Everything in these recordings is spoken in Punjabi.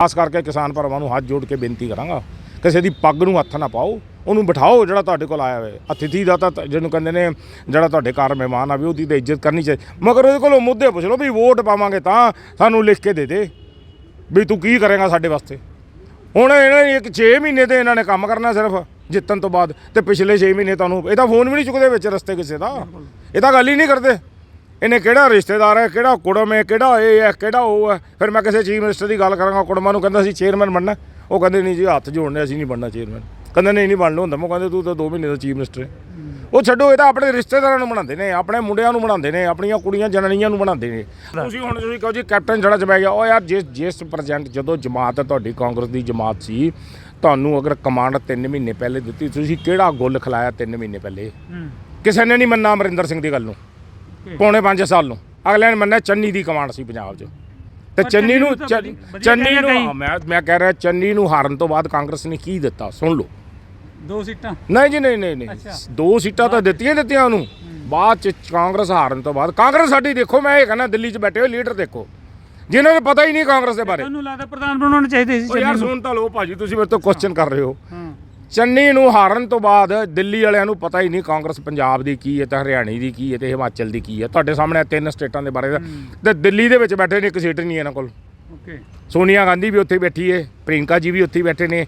ਖਾਸ ਕਰਕੇ ਕਿਸਾਨ ਭਰਾਵਾਂ ਨੂੰ ਹੱਥ ਜੋੜ ਕੇ ਬੇਨਤੀ ਕਰਾਂਗਾ, ਕਿਸੇ ਦੀ ਪੱਗ ਨੂੰ ਹੱਥ ਨਾ ਪਾਓ, ਉਹਨੂੰ ਬਿਠਾਓ ਜਿਹੜਾ ਤੁਹਾਡੇ ਕੋਲ ਆਇਆ ਹੋਵੇ। ਅਤਿਥੀ ਦਾ ਤਾਂ ਜਿਹਨੂੰ ਕਹਿੰਦੇ ਨੇ, ਜਿਹੜਾ ਤੁਹਾਡੇ ਘਰ ਮਹਿਮਾਨ ਆਵੇ ਉਹਦੀ ਤਾਂ ਇੱਜ਼ਤ ਕਰਨੀ ਚਾਹੀਦੀ ਮਗਰ ਉਹਦੇ ਕੋਲੋਂ ਮੁੱਦੇ ਪੁੱਛ ਲਓ ਵੀ ਵੋਟ ਪਾਵਾਂਗੇ ਤਾਂ ਸਾਨੂੰ ਲਿਖ ਕੇ ਦੇ ਦੇ ਵੀ ਤੂੰ ਕੀ ਕਰੇਗਾ ਸਾਡੇ ਵਾਸਤੇ। ਹੁਣ ਇਹਨਾਂ ਨੇ ਇੱਕ 6 ਮਹੀਨੇ ਤੇ ਇਹਨਾਂ ਨੇ ਕੰਮ ਕਰਨਾ ਸਿਰਫ, ਜਿੱਤਣ ਤੋਂ ਬਾਅਦ ਤੇ ਪਿਛਲੇ 6 ਮਹੀਨੇ ਤੁਹਾਨੂੰ ਇਹਦਾ ਫੋਨ ਵੀ ਨਹੀਂ ਚੁੱਕਦੇ ਵਿੱਚ ਰਸਤੇ ਕਿਸੇ ਦਾ। ਇਹ ਤਾਂ ਗੱਲ ਹੀ ਨਹੀਂ ਕਰਦੇ। ਇਹਨੇ ਕਿਹੜਾ ਰਿਸ਼ਤੇਦਾਰ ਹੈ ਕਿਹੜਾ ਕੁੜਮ ਹੈ ਕਿਹੜਾ ਇਹ ਹੈ ਕਿਹੜਾ ਉਹ ਹੈ? ਫਿਰ ਮੈਂ ਕਿਸੇ ਚੀਫ ਮਿਨਿਸਟਰ ਦੀ ਗੱਲ ਕਰਾਂਗਾ ਕੁੜਮਾਂ ਨੂੰ ਕਹਿੰਦਾ ਸੀ ਚੇਅਰਮੈਨ ਬਣਨਾ। ਉਹ ਕਹਿੰਦੇ ਨਹੀਂ ਜੀ ਹੱਥ ਜੋੜਨੇ ਅਸੀਂ ਨਹੀਂ ਬਣਨਾ ਚੇਅਰਮੈਨ। ਕਹਿੰਦੇ ਨਹੀਂ ਨਹੀਂ ਬਣ ਹੁੰਦਾ। ਮੈਂ ਕਹਿੰਦੇ ਤੂੰ ਤਾਂ 2 ਮਹੀਨੇ ਦਾ ਚੀਫ ਮਿਨਿਸਟਰ ਹੈ। ਉਹ ਛੱਡੋ ਇਹ ਤਾਂ ਆਪਣੇ ਰਿਸ਼ਤੇਦਾਰਾਂ ਨੂੰ ਬਣਾਉਂਦੇ ਨੇ ਆਪਣੇ ਮੁੰਡਿਆਂ ਨੂੰ ਬਣਾਉਂਦੇ ਨੇ ਆਪਣੀਆਂ ਕੁੜੀਆਂ ਜਨਨੀਆਂ ਨੂੰ ਬਣਾਉਂਦੇ ਨੇ। ਤੁਸੀਂ ਹੁਣ ਤੁਸੀਂ ਕਹੋ ਜੀ ਕੈਪਟਨ ਜਿਹੜਾ ਜਮਾ ਗਿਆ। ਉਹ ਯਾਰ ਜਿਸ ਜਿਸ ਪ੍ਰੈਜ਼ੈਂਟ ਜਦੋਂ ਜਮਾਤ ਹੈ ਤੁਹਾਡੀ ਕਾਂਗਰਸ ਦੀ ਜਮਾਤ ਸੀ ਤੁਹਾਨੂੰ ਅਗਰ ਕਮਾਂਡ 3 ਮਹੀਨੇ ਪਹਿਲੇ ਦਿੱਤੀ ਤੁਸੀਂ ਕਿਹੜਾ ਗੁੱਲ ਖਿਲਾਇਆ 3 ਮਹੀਨੇ ਪਹਿਲੇ? ਕਿਸੇ ਨੇ ਨਹੀਂ ਮੰਨਾ ਅਮਰਿੰਦਰ ਸਿੰਘ ਦੀ ਗੱਲ ਨੂੰ। ਪੌਣੇ 5 ਸਾਲ ਨੂੰ। ਅਗਲੇ ਨੇ ਮੰਨਿਆ ਚੰਨੀ ਦੀ ਕਮਾਂਡ ਸੀ ਪੰਜਾਬ 'ਚ। ਤੇ ਚੰਨੀ ਨੂੰ ਚੰਨੀ ਨੂੰ ਮੈਂ ਮੈਂ ਕਹਿ ਰਿਹਾ ਚੰਨੀ ਨੂੰ ਹਾਰਨ ਤੋਂ ਬਾਅਦ ਕਾਂਗਰਸ ਨੇ ਕੀ ਦਿੱਤਾ? ਸੁਣ ਲਓ। ਦੋ ਸੀਟਾਂ। ਨਹੀਂ ਜੀ ਨਹੀਂ ਨਹੀਂ ਨਹੀਂ। ਦੋ ਸੀਟਾਂ ਤਾਂ ਦਿੱਤੀਆਂ ਦਿੱਤੀਆਂ ਉਹਨੂੰ। ਬਾਅਦ ਚ ਕਾਂਗਰਸ ਹਾਰਨ ਤੋਂ ਬਾਅਦ ਕਾਂਗਰਸ ਸਾਡੀ ਦੇਖੋ ਮੈਂ ਇਹ ਕਹਿੰਦਾ ਦਿੱਲੀ 'ਚ ਬੈਠੇ ਹੋਏ ਲੀਡਰ ਦੇਖੋ। ਜਿਨ੍ਹਾਂ ਨੂੰ ਪਤਾ ਹੀ ਨਹੀਂ ਕਾਂਗਰਸ ਦੇ ਬਾਰੇ। ਤੁਹਾਨੂੰ ਲੱਗਦਾ ਪ੍ਰਧਾਨ ਬਣਾਉਣੇ ਚਾਹੀਦੇ ਸੀ ਯਾਰ? ਸੁਣ ਤਾਂ ਲਓ ਭਾਜੀ ਤੁਸੀਂ ਮੇਰੇ ਤੋਂ ਕੁਐਸਚਨ ਕਰ ਰਹੇ ਹਾਂ। ਚੰਨੀ ਨੂੰ ਹਾਰਨ ਤੋਂ ਬਾਅਦ ਦਿੱਲੀ ਵਾਲਿਆਂ ਨੂੰ ਪਤਾ ਹੀ ਨਹੀਂ ਕਾਂਗਰਸ ਪੰਜਾਬ ਦੀ ਕੀ ਹੈ ਤੇ ਹਰਿਆਣੇ ਦੀ ਕੀ ਹੈ ਤੇ ਹਿਮਾਚਲ ਦੀ ਕੀ ਹੈ। ਤੁਹਾਡੇ ਸਾਹਮਣੇ ਤਿੰਨ ਸਟੇਟਾਂ ਦੇ ਬਾਰੇ ਤੇ ਦਿੱਲੀ ਦੇ ਵਿੱਚ ਬੈਠੇ ਨੇ ਇੱਕ ਸੀਟ ਨਹੀਂ ਇਹਨਾਂ ਕੋਲ। ਓਕੇ। ਸੋਨੀਆ ਗਾਂਧੀ ਵੀ ਉੱਥੇ ਬੈਠੀ ਹੈ ਪ੍ਰਿੰਕਾ ਜੀ ਵੀ ਉੱਥੇ ਬੈਠੇ ਨੇ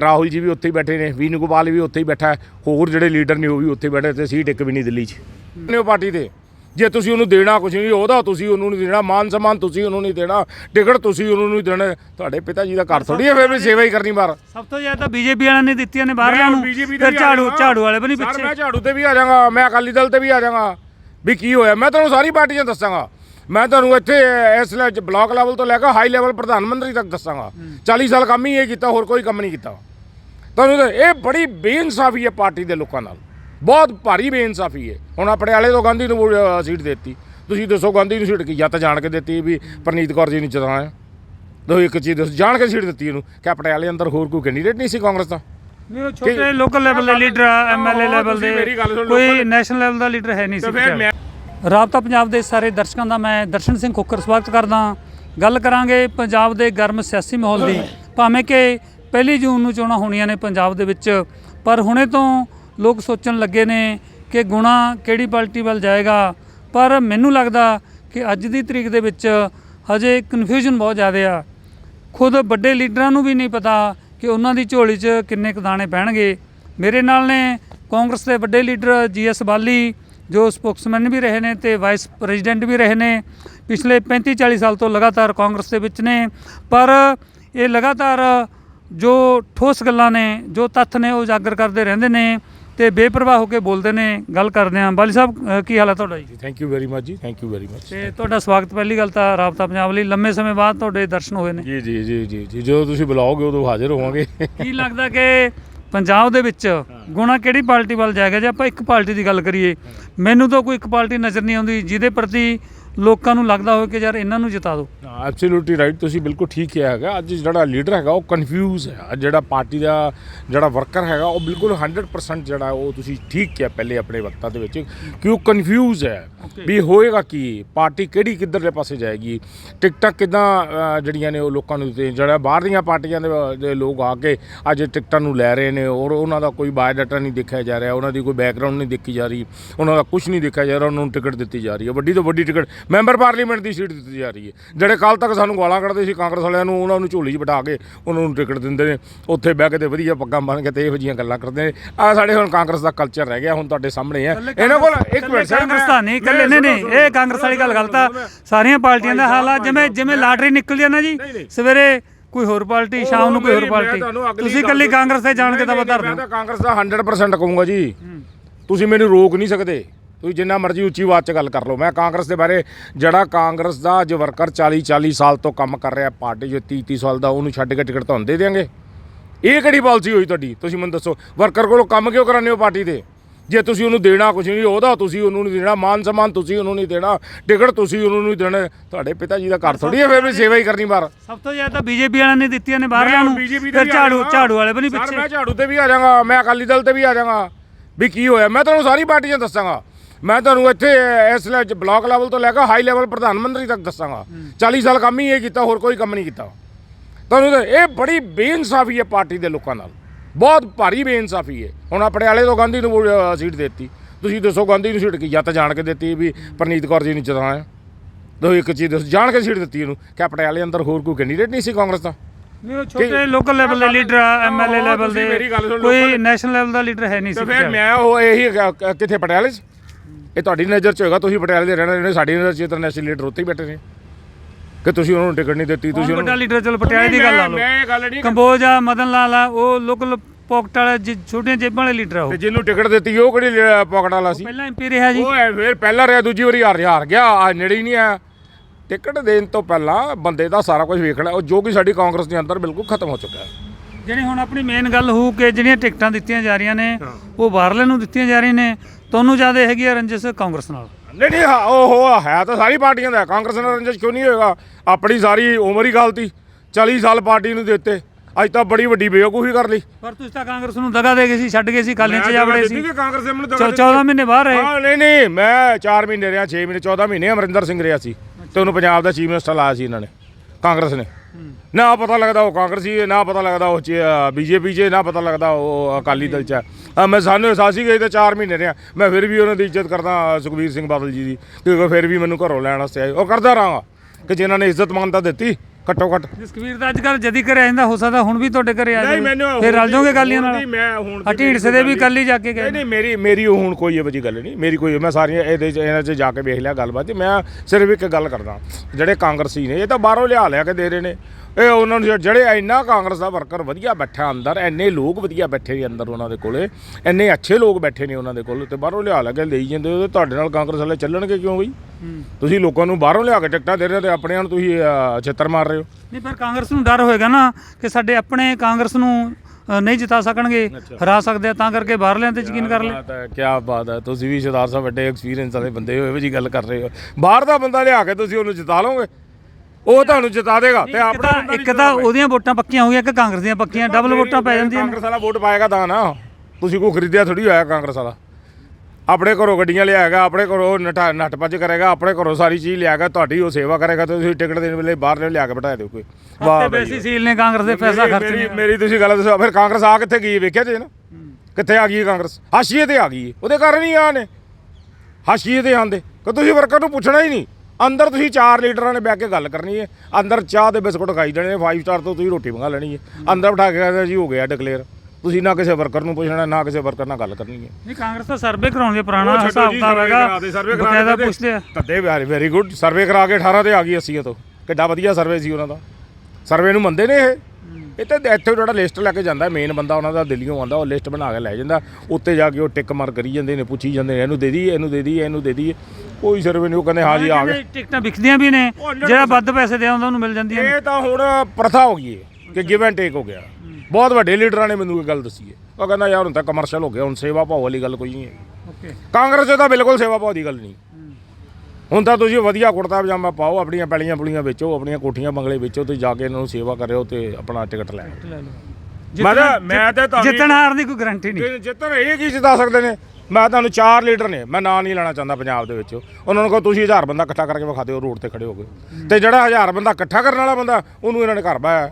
ਰਾਹੁਲ ਜੀ ਵੀ ਉੱਥੇ ਹੀ ਬੈਠੇ ਨੇ ਵੀਨੂ ਗੋਪਾਲ ਵੀ ਉੱਥੇ ਹੀ ਬੈਠਾ ਹੋਰ ਜਿਹੜੇ ਲੀਡਰ ਨੇ ਉਹ ਵੀ ਉੱਥੇ ਬੈਠੇ ਤੇ ਸੀਟ ਇੱਕ ਵੀ ਨਹੀਂ ਦਿੱਲੀ 'ਚ। ਨੇ ਉਹ ਪਾਰਟੀ ਦੇ ਜੇ ਤੁਸੀਂ ਉਹਨੂੰ ਦੇਣਾ ਕੁਝ ਨਹੀਂ ਉਹਦਾ ਤੁਸੀਂ ਉਹਨੂੰ ਨਹੀਂ ਦੇਣਾ ਮਾਨ ਸਨਮਾਨ ਤੁਸੀਂ ਉਹਨੂੰ ਨਹੀਂ ਦੇਣਾ ਟਿਕਟ ਤੁਸੀਂ ਉਹਨੂੰ ਨਹੀਂ ਦੇਣਾ ਤੁਹਾਡੇ ਪਿਤਾ ਜੀ ਦਾ ਘਰ ਥੋੜੀ ਹੈ ਫਿਰ ਵੀ ਸੇਵਾ ਹੀ ਕਰਨੀ ਬਾਹਰ। ਸਭ ਤੋਂ ਜ਼ਿਆਦਾ ਬੀਜੇਪੀ ਵਾਲਿਆਂ ਨੇ ਦਿੱਤੀਆਂ ਨੇ ਬਾਹਰਲਿਆਂ ਨੂੰ। ਫਿਰ ਝਾੜੂ। ਝਾੜੂ ਵਾਲੇ ਵੀ ਨਹੀਂ ਪਿੱਛੇ। ਮੈਂ ਝਾੜੂ ਤੇ ਵੀ ਆ ਜਾਵਾਂਗਾ ਮੈਂ ਅਕਾਲੀ ਦਲ ਤੇ ਵੀ ਆ ਜਾਵਾਂਗਾ ਵੀ ਕੀ ਹੋਇਆ? ਮੈਂ ਤੁਹਾਨੂੰ ਸਾਰੀ ਪਾਰਟੀਆਂ ਦੱਸਾਂਗਾ। ਮੈਂ ਤੁਹਾਨੂੰ ਇੱਥੇ ਇਸ ਲੈ ਬਲਾਕ ਲੈਵਲ ਤੋਂ ਲੈ ਕੇ ਹਾਈ ਲੈਵਲ ਪ੍ਰਧਾਨ ਮੰਤਰੀ ਤੱਕ ਦੱਸਾਂਗਾ। 40 ਸਾਲ ਕੰਮ ਹੀ ਇਹ ਕੀਤਾ ਹੋਰ ਕੋਈ ਕੰਮ ਨਹੀਂ ਕੀਤਾ। ਤੁਹਾਨੂੰ ਇਹ ਬੜੀ ਬੇਇਨਸਾਫੀ ਹੈ ਪਾਰਟੀ ਦੇ ਲੋਕਾਂ ਨਾਲ। ਬਹੁਤ ਭਾਰੀ ਬੇਇਨਸਾਫੀ ਹੈ। ਹੁਣ ਆਪਣੇ ਵਾਲੇ ਤੋਂ ਗਾਂਧੀ ਨੂੰ ਸੀਟ ਦੇ ਦਿੱਤੀ। ਤੁਸੀਂ ਦੱਸੋ ਗਾਂਧੀ ਨੂੰ ਸੀਟ ਕੀ ਜਾਂ ਤਾਂ ਜਾਣ ਕੇ ਦਿੱਤੀ ਵੀ ਪ੍ਰਨੀਤ ਕੌਰ ਜੀ ਨੂੰ ਜਿਤਾਉਣਾ ਹੈ। ਦੋ ਇੱਕ ਚੀਜ਼ ਦੱਸੋ। ਜਾਣ ਕੇ ਸੀਟ ਦਿੱਤੀ ਇਹਨੂੰ ਕਿ ਆਪਣੇ ਵਾਲੇ ਅੰਦਰ ਹੋਰ ਕੋਈ ਕੈਂਡੀਡੇਟ ਨਹੀਂ ਸੀ ਕਾਂਗਰਸ ਦਾ? ਨਹੀਂ ਉਹ ਛੋਟੇ ਲੋਕਲ ਲੈਵਲ ਦੇ ਲੀਡਰ ਐਮਐਲਏ ਲੈਵਲ ਦੇ। ਕੋਈ ਨੈਸ਼ਨਲ ਲੈਵਲ ਦਾ ਲੀਡਰ ਹੈ ਨਹੀਂ ਤੇ ਸੀ ਫਿਰ ਮੈਂ ਰਾਬਤਾ ਪੰਜਾਬ ਦੇ ਸਾਰੇ ਦਰਸ਼ਕਾਂ ਦਾ ਮੈਂ ਦਰਸ਼ਨ ਸਿੰਘ ਖੋਖਰ ਸਵਾਗਤ ਕਰਦਾ ਗੱਲ ਕਰਾਂਗੇ ਪੰਜਾਬ ਦੇ ਗਰਮ ਸਿਆਸੀ ਮਾਹੌਲ ਦੀ। ਭਾਵੇਂ ਕਿ ਪਹਿਲੀ ਜੂਨ ਨੂੰ ਚੋਣਾਂ ਹੋਣੀਆਂ ਨੇ ਪੰਜਾਬ ਦੇ ਵਿੱਚ ਪਰ ਹੁਣੇ ਤੋਂ ਲੋਕ ਸੋਚਣ ਲੱਗੇ ਨੇ ਕਿ ਗੁਣਾ ਕਿਹੜੀ ਪਾਰਟੀ ਵੱਲ ਜਾਏਗਾ। ਪਰ ਮੈਨੂੰ ਲੱਗਦਾ ਕਿ ਅੱਜ ਦੀ ਤਰੀਕ ਦੇ ਵਿੱਚ ਹਜੇ ਕਨਫਿਊਜ਼ਨ ਬਹੁਤ ਜ਼ਿਆਦਾ ਆ। ਖੁਦ ਵੱਡੇ ਲੀਡਰਾਂ ਨੂੰ ਵੀ ਨਹੀਂ ਪਤਾ ਕਿ ਉਹਨਾਂ ਦੀ ਝੋਲੀ 'ਚ ਕਿੰਨੇ ਕੁ ਦਾਣੇ ਪੈਣਗੇ। ਮੇਰੇ ਨਾਲ ਨੇ ਕਾਂਗਰਸ ਦੇ ਵੱਡੇ ਲੀਡਰ ਜੀਐਸ ਬਾਲੀ, ਜੋ ਸਪੋਕਸਮੈਨ ਵੀ ਰਹੇ ਨੇ ਤੇ ਵਾਈਸ ਪ੍ਰੈਜ਼ੀਡੈਂਟ ਵੀ ਰਹੇ ਨੇ। ਪਿਛਲੇ 35 40 ਸਾਲ ਤੋਂ ਲਗਾਤਾਰ ਕਾਂਗਰਸ ਦੇ ਵਿੱਚ ਨੇ। ਪਰ ਇਹ ਲਗਾਤਾਰ ਜੋ ਠੋਸ ਗੱਲਾਂ ਨੇ, ਜੋ ਤੱਥ ਨੇ, ਉਹ ਉਜਾਗਰ ਕਰਦੇ ਰਹਿੰਦੇ ਨੇ। ਤੇ ਬੇਪਰਵਾਹ ਹੋ ਕੇ ਬੋਲਦੇ ਨੇ ਗੱਲ ਕਰਦੇ ਹਾਂ। ਬਾਲੀ ਸਾਹਿਬ ਕੀ ਹਾਲ ਹੈ ਤੁਹਾਡਾ ਜੀ? ਥੈਂਕ ਯੂ ਵੈਰੀ ਮਚ ਜੀ ਥੈਂਕ ਯੂ ਵੈਰੀ ਮਚ ਤੇ ਤੁਹਾਡਾ ਸਵਾਗਤ ਪਹਿਲੀ ਗੱਲ ਤਾਂ ਰਾਬਤਾ ਪੰਜਾਬ ਲਈ। ਲੰਮੇ ਸਮੇਂ ਬਾਅਦ ਤੁਹਾਡੇ ਦਰਸ਼ਨ ਹੋਏ ਨੇ। ਜੀ ਜੀ ਜੀ ਜੀ ਜੀ ਜਦੋਂ ਤੁਸੀਂ ਬੁਲਾਓਗੇ ਉਦੋਂ ਹਾਜ਼ਰ ਹੋਵਾਂਗੇ। ਕੀ ਲੱਗਦਾ ਕਿ ਪੰਜਾਬ ਦੇ ਵਿੱਚ ਗੁਣਾ ਕਿਹੜੀ ਪਾਰਟੀ ਵੱਲ ਜਾਏਗਾ? ਜੇ ਆਪਾਂ ਇੱਕ ਪਾਰਟੀ ਦੀ ਗੱਲ ਕਰੀਏ ਮੈਨੂੰ ਤਾਂ ਕੋਈ ਇੱਕ ਪਾਰਟੀ ਨਜ਼ਰ ਨਹੀਂ ਆਉਂਦੀ ਜਿਹਦੇ ਪ੍ਰਤੀ ਲੋਕਾਂ ਨੂੰ ਲੱਗਦਾ ਹੋਵੇ ਕਿ ਯਾਰ ਇਹਨਾਂ ਨੂੰ ਜਿਤਾ ਦਿਓ ਐਬਸੋਲੂਟਲੀ ਰਾਈਟ ਤੁਸੀਂ ਬਿਲਕੁਲ ਠੀਕ ਕਿਹਾ ਹੈਗਾ। ਅੱਜ ਜਿਹੜਾ ਲੀਡਰ ਹੈਗਾ ਉਹ ਕਨਫਿਊਜ਼ ਹੈ। ਅੱਜ ਜਿਹੜਾ ਪਾਰਟੀ ਦਾ ਜਿਹੜਾ ਵਰਕਰ ਹੈਗਾ ਉਹ ਬਿਲਕੁਲ 100% ਜਿਹੜਾ ਉਹ ਤੁਸੀਂ ਠੀਕ ਕਿਹਾ ਪਹਿਲੇ ਆਪਣੇ ਵਕਤਾਂ ਦੇ ਵਿੱਚ ਕਿ ਉਹ ਕਨਫਿਊਜ਼ ਹੈ। ਵੀ ਹੋਏਗਾ ਕੀ? ਪਾਰਟੀ ਕਿਹੜੀ ਕਿੱਧਰਲੇ ਪਾਸੇ ਜਾਏਗੀ? ਟਿਕਟਾਂ ਕਿਦਾਂ ਜਿਹੜੀਆਂ ਨੇ ਉਹ ਲੋਕਾਂ ਨੂੰ ਦਿੱਤੇ ਜਿਹੜਾ ਬਾਹਰ ਦੀਆਂ ਪਾਰਟੀਆਂ ਦੇ ਦੇ ਲੋਕ ਆ ਕੇ ਅੱਜ ਟਿਕਟਾਂ ਨੂੰ ਲੈ ਰਹੇ ਨੇ ਔਰ ਉਹਨਾਂ ਦਾ ਕੋਈ ਬਾਇਓਡਾਟਾ ਨਹੀਂ ਦੇਖਿਆ ਜਾ ਰਿਹਾ ਉਹਨਾਂ ਦੀ ਕੋਈ ਬੈਕਗ੍ਰਾਉਂਡ ਨਹੀਂ ਦੇਖੀ ਜਾ ਰਹੀ ਉਹਨਾਂ ਦਾ ਕੁਝ ਨਹੀਂ ਦੇਖਿਆ ਜਾ ਰਿਹਾ ਉਹਨਾਂ ਨੂੰ ਟਿਕਟ ਦਿੱਤੀ ਜਾ ਰਹੀ ਹੈ। ਵੱਡੀ ਤੋਂ ਵੱਡੀ ਟਿਕਟ ਮੈਂਬਰ ਪਾਰਲੀਮੈਂਟ ਦੀ ਸੀਟ ਦਿੱਤੀ ਜਾ ਰਹੀ ਹੈ। ਜਿਹੜੇ ਕੱਲ ਤੱਕ ਸਾਨੂੰ ਗਾਲਾਂ ਕੱਢਦੇ ਸੀ ਕਾਂਗਰਸ ਵਾਲਿਆਂ ਨੂੰ ਉਹਨਾਂ ਨੂੰ ਝੋਲੀ 'ਚ ਬਿਠਾ ਕੇ ਉਹਨਾਂ ਨੂੰ ਟਿਕਟ ਦਿੰਦੇ ਨੇ। ਉੱਥੇ ਬਹਿ ਕੇ ਤੇ ਵਧੀਆ ਪੱਗਾਂ ਬੰਨ ਕੇ ਤੇ ਇਹੋ ਜਿਹੀਆਂ ਗੱਲਾਂ ਕਰਦੇ ਨੇ। ਆ ਸਾਡੇ ਹੁਣ ਕਾਂਗਰਸ ਦਾ ਕਲਚਰ ਰਹਿ ਗਿਆ ਹੁਣ ਤੁਹਾਡੇ ਸਾਹਮਣੇ ਹੈ ਇਹਨਾਂ ਕੋਲ ਇੱਕ ਮਿੰਟ ਸਰ ਕਾਂਗਰਸ ਤਾਂ ਨਹੀਂ ਇਕੱਲੇ ਨਹੀਂ ਨਹੀਂ ਇਹ ਕਾਂਗਰਸ ਵਾਲੀ ਗੱਲ ਗਲਤ ਆ। ਸਾਰੀਆਂ ਪਾਰਟੀਆਂ ਦਾ ਹਾਲ ਆ ਜਿਵੇਂ ਜਿਵੇਂ ਲਾਟਰੀ ਨਿਕਲਦੀ ਆ ਨਾ ਜੀ ਸਵੇਰੇ ਕੋਈ ਹੋਰ ਪਾਰਟੀ ਸ਼ਾਮ ਨੂੰ ਕੋਈ ਹੋਰ ਪਾਰਟੀ। ਤੁਸੀਂ ਇਕੱਲੀ ਕਾਂਗਰਸ ਤੇ ਜਾਣ ਕੇ ਤਾਂ ਮੈਂ ਤਾਂ ਕਾਂਗਰਸ ਦਾ 100% ਕਹੂੰਗਾ ਜੀ। ਤੁਸੀਂ ਮੈਨੂੰ ਰੋਕ ਨਹੀਂ ਸਕਦੇ। ਤੁਸੀਂ ਜਿੰਨਾ ਮਰਜ਼ੀ ਉੱਚੀ ਆਵਾਜ਼ 'ਚ ਗੱਲ ਕਰ ਲਓ। ਮੈਂ ਕਾਂਗਰਸ ਦੇ ਬਾਰੇ ਜਿਹੜਾ ਕਾਂਗਰਸ ਦਾ ਜੋ ਵਰਕਰ 40 40 ਸਾਲ ਤੋਂ ਕੰਮ ਕਰ ਰਿਹਾ ਪਾਰਟੀ ਜੋ 30 30 ਸਾਲ ਦਾ ਉਹਨੂੰ ਛੱਡ ਕੇ ਟਿਕਟ ਤੁਹਾਨੂੰ ਦੇ ਦੇਵਾਂਗੇ ਇਹ ਕਿਹੜੀ ਪਾਲਿਸੀ ਹੋਈ ਤੁਹਾਡੀ? ਤੁਸੀਂ ਮੈਨੂੰ ਦੱਸੋ ਵਰਕਰ ਕੋਲੋਂ ਕੰਮ ਕਿਉਂ ਕਰਾਉਂਦੇ ਹੋ ਪਾਰਟੀ ਦੇ? ਜੇ ਤੁਸੀਂ ਉਹਨੂੰ ਦੇਣਾ ਕੁਝ ਨਹੀਂ ਉਹਦਾ ਤੁਸੀਂ ਉਹਨੂੰ ਨਹੀਂ ਦੇਣਾ ਮਾਨ ਸਨਮਾਨ ਤੁਸੀਂ ਉਹਨੂੰ ਨਹੀਂ ਦੇਣਾ ਟਿਕਟ ਤੁਸੀਂ ਉਹਨੂੰ ਨਹੀਂ ਦੇਣਾ ਤੁਹਾਡੇ ਪਿਤਾ ਜੀ ਦਾ ਘਰ ਥੋੜੀ ਹੈ ਫਿਰ ਵੀ ਸੇਵਾ ਹੀ ਕਰਨੀ ਬਾਹਰ। ਸਭ ਤੋਂ ਜ਼ਿਆਦਾ ਬੀਜੇਪੀ ਵਾਲਿਆਂ ਨੇ ਦਿੱਤੀਆਂ ਨੇ ਬਾਹਰਲਿਆਂ ਨੂੰ। ਫਿਰ ਝਾੜੂ। ਝਾੜੂ ਵਾਲੇ ਵੀ ਨਹੀਂ ਪਿੱਛੇ। ਮੈਂ ਝਾੜੂ ਤੇ ਵੀ ਆ ਜਾਵਾਂਗਾ ਮੈਂ ਅਕਾਲੀ ਦਲ ਤੇ ਵੀ ਆ ਜਾਵਾਂਗਾ ਵੀ ਕੀ ਹੋਇਆ? ਮੈਂ ਤੁਹਾਨੂੰ ਸਾਰੀ ਪਾਰਟੀਆਂ ਦੱਸਾਂਗਾ। ਮੈਂ ਤੁਹਾਨੂੰ ਇੱਥੇ ਇਸ ਲੈ ਬਲਾਕ ਲੈਵਲ ਤੋਂ ਲੈ ਕੇ ਹਾਈ ਲੈਵਲ ਪ੍ਰਧਾਨ ਮੰਤਰੀ ਤੱਕ ਦੱਸਾਂਗਾ। 40 ਸਾਲ ਕੰਮ ਹੀ ਇਹ ਕੀਤਾ ਹੋਰ ਕੋਈ ਕੰਮ ਨਹੀਂ ਕੀਤਾ। ਤੁਹਾਨੂੰ ਇਹ ਬੜੀ ਬੇਇਨਸਾਫੀ ਹੈ ਪਾਰਟੀ ਦੇ ਲੋਕਾਂ ਨਾਲ। ਬਹੁਤ ਭਾਰੀ ਬੇਇਨਸਾਫੀ ਹੈ। ਹੁਣ ਆਪਣੇ ਵਾਲੇ ਤੋਂ ਗਾਂਧੀ ਨੂੰ ਸੀਟ ਦਿੱਤੀ। ਤੁਸੀਂ ਦੱਸੋ ਗਾਂਧੀ ਨੂੰ ਸੀਟ ਕੀ ਜਾਂ ਤਾਂ ਜਾਣ ਕੇ ਦਿੱਤੀ ਵੀ ਪ੍ਰਨੀਤ ਕੌਰ ਜੀ ਨੂੰ ਜਿਤਾਉਣਾ ਹੈ। ਦੋ ਇੱਕ ਚੀਜ਼ ਦੱਸੋ ਜਾਣ ਕੇ ਸੀਟ ਦਿੱਤੀ ਇਹਨੂੰ ਕਿ ਪਟਿਆਲੇ ਅੰਦਰ ਹੋਰ ਕੋਈ ਕੈਂਡੀਡੇਟ ਨਹੀਂ ਸੀ ਕਾਂਗਰਸ ਦਾ? ਨਹੀਂ ਉਹ ਛੋਟੇ ਲੋਕਲ ਲੈਵਲ ਦੇ ਲੀਡਰ ਐਮਐਲਏ ਲੈਵਲ ਦੇ ਕੋਈ ਨੈਸ਼ਨਲ ਲੈਵਲ ਦਾ ਲੀਡਰ ਹੈ ਨਹੀਂ ਸੀ ਫਿਰ। ਮੈਂ ਉਹ ਇਹੀ ਕਿੱਥੇ ਪਟਿਆਲੇ 'ਚ? ਇਹ ਤੁਹਾਡੀ ਨਜ਼ਰ 'ਚ ਹੋਏਗਾ ਤੁਸੀਂ ਪਟਿਆਲੇ ਦੇ ਰਹਿਣ ਨੇ ਸਾਡੀ ਨਜ਼ਰ 'ਚ ਇੰਟਰਨੈਸ਼ਨਲ ਲੀਡਰ ਉੱਥੇ ਹੀ ਬੈਠੇ ਨੇ। ਕਿ ਤੁਸੀਂ ਉਹਨਾਂ ਨੂੰ ਟਿਕਟ ਨਹੀਂ ਦਿੱਤੀ ਤੁਸੀਂ ਵੱਡਾ ਉਹਨਾਂ ਲੀਡਰ ਚਲੋ ਪਟਿਆਲੇ ਦੀ ਗੱਲ ਲਾ ਲਓ। ਮੈਂ ਇਹ ਗੱਲ ਨਹੀਂ ਕੰਬੋਜ ਆ ਮਦਨ ਲਾਲ ਆ ਉਹ ਲੋਕਲ ਪੌਕਟ ਵਾਲੇ ਛੋਟੀਆਂ ਜੇਬਾਂ ਵਾਲੇ ਲੀਡਰ ਆ ਉਹ। ਤੇ ਜਿਹਨੂੰ ਟਿਕਟ ਦਿੱਤੀ ਉਹ ਕਿਹੜੀ ਪਾਕਟ ਵਾਲਾ ਸੀ? ਪਹਿਲਾਂ ਐਮਪੀ ਰਿਹਾ ਜੀ। ਉਹ ਫਿਰ ਪਹਿਲਾ ਰਿਹਾ ਦੂਜੀ ਵਾਰੀ ਹਾਰ ਹਾਰ ਗਿਆ ਆ ਨੇੜੇ ਹੀ ਨਹੀਂ ਆਇਆ। ਟਿਕਟ ਦੇਣ ਤੋਂ ਪਹਿਲਾਂ ਬੰਦੇ ਦਾ ਸਾਰਾ ਕੁਝ ਵੇਖਣਾ ਉਹ ਜੋ ਕਿ ਸਾਡੀ ਕਾਂਗਰਸ ਦੇ ਅੰਦਰ ਬਿਲਕੁਲ ਖਤਮ ਹੋ ਚੁੱਕਾ ਹੈ। ਜਿਹੜੀ ਹੁਣ ਆਪਣੀ ਮੇਨ ਗੱਲ ਹੋਊ ਕਿ ਜਿਹੜੀਆਂ ਟਿਕਟਾਂ ਦਿੱਤੀਆਂ ਜਾ ਰਹੀਆਂ ਨੇ ਉਹ ਬਾਹਰਲੇ ਨੂੰ ਦਿੱਤੀਆਂ ਜਾ ਰਹੀਆਂ ਨੇ ਤੁਹਾਨੂੰ ਜ਼ਿਆਦਾ ਹੈਗੀ ਆ ਰੰਜਿਸ਼ ਕਾਂਗਰਸ ਨਾਲ? ਨਹੀਂ ਨਹੀਂ ਹਾਂ, ਉਹ ਹੋ ਹੈ ਤਾਂ ਸਾਰੀ ਪਾਰਟੀਆਂ ਦਾ। ਕਾਂਗਰਸ ਨਾਲ ਰੰਜਿਸ਼ ਕਿਉਂ ਨਹੀਂ ਹੋਏਗਾ? ਆਪਣੀ ਸਾਰੀ ਉਮਰ ਹੀ ਗਲਤੀ 40 ਸਾਲ ਪਾਰਟੀ ਨੂੰ ਦਿੱਤੇ ਅੱਜ ਤਾਂ ਬੜੀ ਵੱਡੀ ਬੇਵਕੂਫੀ ਕਰ ਲਈ। ਪਰ ਤੁਸੀਂ ਤਾਂ ਕਾਂਗਰਸ ਨੂੰ ਦਗਾ ਦੇ ਗਏ ਸੀ ਛੱਡ ਗਏ ਸੀ ਕਾਲੀਆਂ ਚ ਜਾ ਵੜੇ ਸੀ। ਕਾਂਗਰਸ ਦੇ ਮੈਨੂੰ ਚੌ- 14 ਮਹੀਨੇ ਬਾਹਰ ਰਹੇ। ਹਾਂ ਨਹੀਂ ਨਹੀਂ ਮੈਂ 4 ਮਹੀਨੇ ਰਿਹਾ 6 ਮਹੀਨੇ 14 ਮਹੀਨੇ ਅਮਰਿੰਦਰ ਸਿੰਘ ਰਿਹਾ ਸੀ ਤੇ ਉਹਨੂੰ ਪੰਜਾਬ ਦਾ ਚੀਫ ਮਿਨਿਸਟਰ ਲਾਇਆ ਸੀ ਇਹਨਾਂ ਨੇ ਕਾਂਗਰਸ ਨੇ। ਨਾ ਪਤਾ ਲੱਗਦਾ ਉਹ ਕਾਂਗਰਸੀ ਹੈ ਨਾ ਪਤਾ ਲੱਗਦਾ ਉਹ ਬੀਜੇਪੀ 'ਚ ਹੈ, ਨਾ ਪਤਾ ਲੱਗਦਾ ਉਹ ਅਕਾਲੀ ਦਲ 'ਚ ਹੈ। ਅਹ ਮੈਂ ਸਾਨੂੰ ਅਹਿਸਾਸ ਹੀ ਗਈ ਤੇ 4 ਮਹੀਨੇ ਰਿਹਾ ਮੈਂ ਫਿਰ ਵੀ ਉਹਨਾਂ ਦੀ ਇੱਜ਼ਤ ਕਰਦਾ ਸੁਖਬੀਰ ਸਿੰਘ ਬਾਦਲ ਜੀ ਦੀ ਕਿਉਂਕਿ ਫਿਰ ਵੀ ਮੈਨੂੰ ਘਰੋਂ ਲੈਣ ਵਾਸਤੇ ਆਏ ਉਹ ਕਰਦਾ ਰਹਾਂਗਾ ਕਿ ਜਿਨ੍ਹਾਂ ਨੇ ਇੱਜ਼ਤ ਮਾਨਤਾ ਦਿੱਤੀ ਘੱਟੋ ਘੱਟ। ਜਸਕਵੀਰ ਦਾ ਅੱਜ ਕੱਲ ਜਦੀ ਘਰੇ ਆ ਜਾਂਦਾ ਹੋ ਸਕਦਾ ਹੁਣ ਵੀ ਤੁਹਾਡੇ ਘਰੇ ਆ ਨਹੀਂ ਮੈਨੂੰ ਫਿਰ ਰਲ ਜਾਓਗੇ ਹੁਣ ਨਾਲ? ਦੀ ਮੈਂ ਹੁਣ ਆ ਦੀ ਢੀਂਡਸੇ ਦੇ ਵੀ ਕੱਲ ਹੀ ਜਾ ਕੇ ਨਹੀਂ ਗਏ ਨਹੀਂ ਮੇਰੀ ਮੇਰੀ ਉਹ ਹੁਣ ਕੋਈ ਇਹੋ ਗੱਲ ਨਹੀਂ। ਮੇਰੀ ਕੋਈ ਮੈਂ ਸਾਰੀਆਂ ਇਹਦੇ ਚ ਇਹਨਾਂ 'ਚ ਜਾ ਕੇ ਵੇਖ ਲਿਆ ਗੱਲਬਾਤ। ਮੈਂ ਸਿਰਫ ਇੱਕ ਗੱਲ ਕਰਦਾ। ਜਿਹੜੇ ਕਾਂਗਰਸੀ ਨੇ ਇਹ ਤਾਂ ਬਾਹਰੋਂ ਲਿਆ ਲਿਆ ਕੇ ਦੇ ਰਹੇ ਨੇ। ਇਹ ਉਹਨਾਂ ਨੂੰ ਜਿਹੜੇ ਇੰਨਾ ਕਾਂਗਰਸ ਦਾ ਵਰਕਰ ਵਧੀਆ ਬੈਠਾ ਅੰਦਰ ਇੰਨੇ ਲੋਕ ਵਧੀਆ ਬੈਠੇ ਨੇ ਅੰਦਰ ਉਹਨਾਂ ਦੇ ਕੋਲੇ ਇੰਨੇ ਅੱਛੇ ਲੋਕ ਬੈਠੇ ਨੇ ਉਹਨਾਂ ਦੇ ਕੋਲ ਤੇ ਬਾਹਰੋਂ ਲਿਆ ਲਿਆ ਕੇ ਦੇਈ ਜਾਂਦੇ ਹੋ ਤੇ ਤੁਹਾਡੇ ਨਾਲ ਕਾਂਗਰਸ ਵਾਲੇ ਚੱਲਣਗੇ ਕਿਉਂ ਬਈ। ਤੁਸੀਂ ਲੋਕਾਂ ਨੂੰ ਬਾਹਰੋਂ ਲਿਆ ਕੇ ਟਿਕਟਾਂ ਦੇ ਰਹੇ ਹੋ ਤੇ ਆਪਣਿਆਂ ਨੂੰ ਤੁਸੀਂ ਛਿੱਤਰ ਮਾਰ ਰਹੇ ਹੋ? ਨਹੀਂ ਪਰ ਕਾਂਗਰਸ ਨੂੰ ਡਰ ਹੋਏਗਾ ਨਾ ਕਿ ਸਾਡੇ ਆਪਣੇ ਕਾਂਗਰਸ ਨੂੰ ਅ, ਨਹੀਂ ਜਿਤਾ ਸਕਣਗੇ ਹਰਾ ਸਕਦੇ ਆ ਤਾਂ ਕਰਕੇ ਬਾਹਰਲਿਆਂ ਤੇ ਯਕੀਨ ਕਰ ਲੈ ਬਾਤ ਹੈ ਕੀ ਬਾਤ ਹੈ। ਤੁਸੀਂ ਵੀ ਸਰਦਾਰ ਸਾਹਿਬ ਵੱਡੇ ਐਕਸਪੀਰੀਅੰਸ ਵਾਲੇ ਬੰਦੇ ਹੋ ਇਹੋ ਜੀ ਗੱਲ ਕਰ ਰਹੇ ਹੋ। ਬਾਹਰ ਦਾ ਬੰਦਾ ਲਿਆ ਕੇ ਤੁਸੀਂ ਉਹਨੂੰ ਜਿਤਾ ਲਓਗੇ? ਉਹ ਤੁਹਾਨੂੰ ਜਿਤਾ ਦੇਗਾ ਤੇ ਇੱਕ ਆਪਣਾ ਇੱਕ ਤਾਂ ਉਹਦੀਆਂ ਵੋਟਾਂ ਪੱਕੀਆਂ ਹੋ ਗਈਆਂ ਕਿ ਕਾਂਗਰਸ ਦੀਆਂ ਪੱਕੀਆਂ ਡਬਲ ਵੋਟਾਂ ਪੈ ਜਾਂਦੀਆਂ ਨੇ। ਕਾਂਗਰਸ ਵਾਲਾ ਵੋਟ ਪਾਏਗਾ ਤਾਂ ਨਾ ਤੁਸੀਂ ਕੋ ਖਰੀਦਿਆ ਥੋੜੀ ਹੋਇਆ ਕਾਂਗਰਸ ਵਾਲਾ। ਆਪਣੇ ਘਰੋਂ ਗੱਡੀਆਂ ਲਿਆਏਗਾ ਆਪਣੇ ਘਰੋਂ ਨਟਾ ਨੱਟ ਭੱਜ ਕਰੇਗਾ ਆਪਣੇ ਘਰੋਂ ਸਾਰੀ ਚੀਜ਼ ਲਿਆਏਗਾ ਤੁਹਾਡੀ ਉਹ ਸੇਵਾ ਕਰੇਗਾ ਤੇ ਤੁਸੀਂ ਟਿਕਟ ਦੇਣ ਵੇਲੇ ਬਾਹਰ ਲਿਆ ਕੇ ਬਿਠਾ ਦਿਓ ਕੋਈ। ਤੇ ਵਾਹ ਬੇਸੀ ਸੀਲ ਨੇ ਕਾਂਗਰਸ ਦੇ ਪੈਸਾ ਖਰਚ ਮੇਰੀ ਨਹੀਂ ਮੇਰੀ ਤੁਸੀਂ ਗੱਲ ਦੱਸੋ ਫਿਰ ਕਾਂਗਰਸ ਆ ਕਿੱਥੇ ਗਈ? ਵੇਖਿਆ ਜੇ ਨਾ? ਕਿੱਥੇ ਆ ਗਈ ਕਾਂਗਰਸ? ਹਾਸ਼ੀਏ ਤੇ ਆ ਗਈ। ਉਹਦੇ ਕਾਰਨ ਹੀ ਆ ਨੇ। ਹਾਸ਼ੀਏ ਤੇ ਆਂਦੇ ਕਿ ਤੁਸੀਂ ਵਰਕਰ ਨੂੰ ਪੁੱਛਣਾ ਹੀ ਨਹੀਂ। ਅੰਦਰ ਤੁਸੀਂ ਚਾਰ ਲੀਡਰਾਂ ਨੇ ਬਹਿ ਕੇ ਗੱਲ ਕਰਨੀ ਹੈ। ਅੰਦਰ ਚਾਹ ਦੇ ਬਿਸਕੁਟ ਖਾਈ ਨੇ 5 ਸਟਾਰ ਤੋਂ ਤੁਸੀਂ ਰੋਟੀ ਮੰਗਾ ਲੈਣੀ ਹੈ। ਅੰਦਰ ਬਿਠਾ ਕੇ ਕਹਿੰਦੇ ਜੀ ਹੋ ਗਿਆ ਡਿਕਲੇਅਰ ਤੁਸੀਂ ਨਾ ਕਿਸੇ ਵਰਕਰ ਨੂੰ ਪੁੱਛਣਾ ਨਾ ਕਿਸੇ ਵਰਕਰ ਨਾਲ ਗੱਲ ਕਰਨੀ ਹੈ। ਨਹੀਂ ਕਾਂਗਰਸ ਤਾਂ ਸਰਵੇ ਕਰਾਉਂਦੀ ਹੈ ਪੁਰਾਣਾ ਹਿਸਾਬ ਕਿਤਾਬ ਹੈਗਾ। ਸਰਵੇ ਕਰਾ। ਪੁੱਛਦੇ ਆ। ਤੱਦੇ ਵੈਰੀ ਗੁੱਡ ਸਰਵੇ ਕਰਾ ਕੇ 18 ਤੇ ਆ ਗਈ 80 ਤੋਂ ਕਿੱਡਾ ਵਧੀਆ ਸਰਵੇ ਸੀ ਉਹਨਾਂ ਦਾ। ਸਰਵੇ ਨੂੰ ਮੰਨਦੇ ਨੇ ਇਹ? ਇਹ ਤਾਂ ਇੱਥੇ ਜਿਹੜਾ ਲਿਸਟ ਲੈ ਕੇ ਜਾਂਦਾ ਮੇਨ ਬੰਦਾ ਉਹਨਾਂ ਦਾ ਦਿੱਲੀੋਂ ਆਉਂਦਾ ਉਹ ਲਿਸਟ ਬਣਾ ਕੇ ਲੈ ਜਾਂਦਾ। ਉੱਤੇ ਜਾ ਕੇ ਉਹ ਟਿਕ ਮਾਰ ਕਰੀ ਜਾਂਦੇ ਨੇ ਪੁੱਛੀ ਜਾਂਦੇ ਨੇ ਇਹਨੂੰ ਦੇ ਦੀ ਇਹਨੂੰ ਦੇ ਦੀ ਇਹਨੂੰ ਦੇ ਦੀ ਕੋਈ ਸਰਵੇ ਨਹੀਂ ਉਹ ਕਹਿੰਦੇ ਹਾਂ ਜੀ ਆ ਗਏ। ਟਿਕਟਾਂ ਵਿਕਦੀਆਂ ਵੀ ਨੇ ਜਿਹੜਾ ਵੱਧ ਪੈਸੇ ਦੇ ਆਉਂਦਾ ਉਹਨੂੰ ਮਿਲ ਜਾਂਦੀਆਂ ਇਹ ਤਾਂ ਹੁਣ ਪ੍ਰਥਾ ਹੋ ਗਈ ਹੈ ਕਿ ਗਿਵ ਐਂਡ ਟੇਕ ਹੋ ਗਿਆ। ਬਹੁਤ ਵੱਡੇ ਲੀਡਰਾਂ ਨੇ ਮੈਨੂੰ ਇਹ ਗੱਲ ਦੱਸੀ ਹੈ। ਉਹ ਕਹਿੰਦਾ ਯਾਰ ਹੁਣ ਤਾਂ ਕਮਰਸ਼ੀਅਲ ਹੋ ਗਿਆ ਹੁਣ ਸੇਵਾ ਭਾਅ ਵਾਲੀ ਗੱਲ ਕੋਈ ਨਹੀਂ ਹੈ ਓਕੇ ਕਾਂਗਰਸ 'ਚ ਤਾਂ ਬਿਲਕੁਲ ਸੇਵਾ ਭਾਅ ਦੀ ਗੱਲ ਨਹੀਂ। ਹੁਣ ਤਾਂ ਤੁਸੀਂ ਵਧੀਆ ਕੁੜਤਾ ਪਜਾਮਾ ਪਾਓ ਆਪਣੀਆਂ ਪੈਲੀਆਂ ਪੁਲੀਆਂ ਵੇਚੋ ਆਪਣੀਆਂ ਕੋਠੀਆਂ ਬੰਗਲੇ ਵੇਚੋ ਤੇ ਜਾ ਕੇ ਇਹਨਾਂ ਨੂੰ ਸੇਵਾ ਕਰਿਓ ਤੇ ਆਪਣਾ ਟਿਕਟ ਲੈ ਆਓ। ਲੈ ਲਓ। ਮੈਂ ਤਾਂ ਮੈਂ ਤਾਂ ਤੁਹਾਨੂੰ ਜਿੱਤਣ ਹਾਰ ਦੀ ਕੋਈ ਗਾਰੰਟੀ ਨਹੀਂ। ਜਿੱਤਣ ਇਹ ਕੀ ਜਿਤਾ ਸਕਦੇ ਨੇ? ਮੈਂ ਤੁਹਾਨੂੰ ਚਾਰ ਲੀਡਰ ਨੇ ਮੈਂ ਨਾਂ ਨਹੀਂ ਲੈਣਾ ਚਾਹੁੰਦਾ ਪੰਜਾਬ ਦੇ ਵਿੱਚ। ਉਹਨਾਂ ਨੂੰ ਕਹੋ ਤੁਸੀਂ ਹਜ਼ਾਰ ਬੰਦਾ ਇਕੱਠਾ ਕਰਕੇ ਵਿਖਾ ਦਿਓ ਰੋਡ ਤੇ ਖੜੇ ਹੋ ਕੇ ਤੇ ਜਿਹੜਾ ਹਜ਼ਾਰ ਬੰਦਾ ਇਕੱਠਾ ਕਰਨ ਵਾਲਾ ਬੰਦਾ ਉਹਨੂੰ ਇਹਨਾਂ ਨੇ ਘਰ ਬਾਇਆ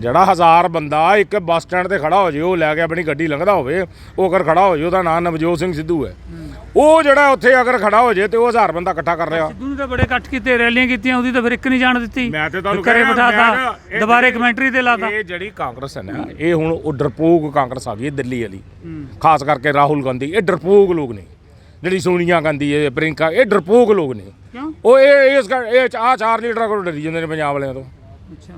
ਜਿਹੜਾ ਹਜ਼ਾਰ ਬੰਦਾ ਇੱਕ ਬੱਸ ਸਟੈਂਡ ਤੇ ਖੜਾ ਹੋ ਜੇ ਉਹ ਲੈ ਕੇ ਆਪਣੀ ਗੱਡੀ ਲੰਘਦਾ ਹੋਵੇ ਉਹ ਅਗਰ ਖੜਾ ਹੋ ਜੇ ਉਹਦਾ ਨਾਮ ਨਵਜੋਤ ਸਿੰਘ ਸਿੱਧੂ ਹੈ। ਉਹ ਜਿਹੜਾ ਉੱਥੇ ਅਗਰ ਖੜਾ ਹੋ ਜੇ ਤੇ ਉਹ ਹਜ਼ਾਰ ਬੰਦਾ ਇਕੱਠਾ ਕਰ ਰਿਹਾ। ਸਿੱਧੂ ਨੇ ਤਾਂ ਬੜੇ ਇਕੱਠ ਕੀਤੇ ਰੈਲੀਆਂ ਕੀਤੀਆਂ ਉਹਦੀ ਤਾਂ ਫਿਰ ਇੱਕ ਨਹੀਂ ਜਾਣ ਦਿੱਤੀ। ਮੈਂ ਤੇ ਤੁਹਾਨੂੰ ਰਿਹਾ, ਬਿਠਾਤਾ ਇਹ ਦੁਬਾਰੇ ਕਮੈਂਟਰੀ ਤੇ ਲਾਤਾ। ਇਹ ਜਿਹੜੀ ਕਾਂਗਰਸ ਹੈ ਨਾ ਇਹ ਹੁਣ ਉਹ ਡਰਪੋਕ ਕਾਂਗਰਸ ਆ ਗਈ ਦਿੱਲੀ ਵਾਲੀ। ਖਾਸ ਕਰਕੇ ਰਾਹੁਲ ਗਾਂਧੀ ਇਹ ਡਰਪੋਕ ਲੋਕ ਨੇ। ਜਿਹੜੀ ਸੋਨੀਆ ਗਾਂਧੀ ਹੈ ਪ੍ਰਿੰਕਾ ਇਹ ਡਰਪੋਕ ਲੋਕ ਨੇ। ਕਿਉਂ? ਉਹ ਇਹ ਇਸ ਕਰ- ਇਹ ਆ ਚਾਰ ਲੀਡਰਾਂ ਕੋਲ ਡਰੀ ਜਾਂਦੇ ਨੇ ਪੰਜਾਬ ਵਾਲਿਆਂ ਤੋਂ। ਅੱਛਾ।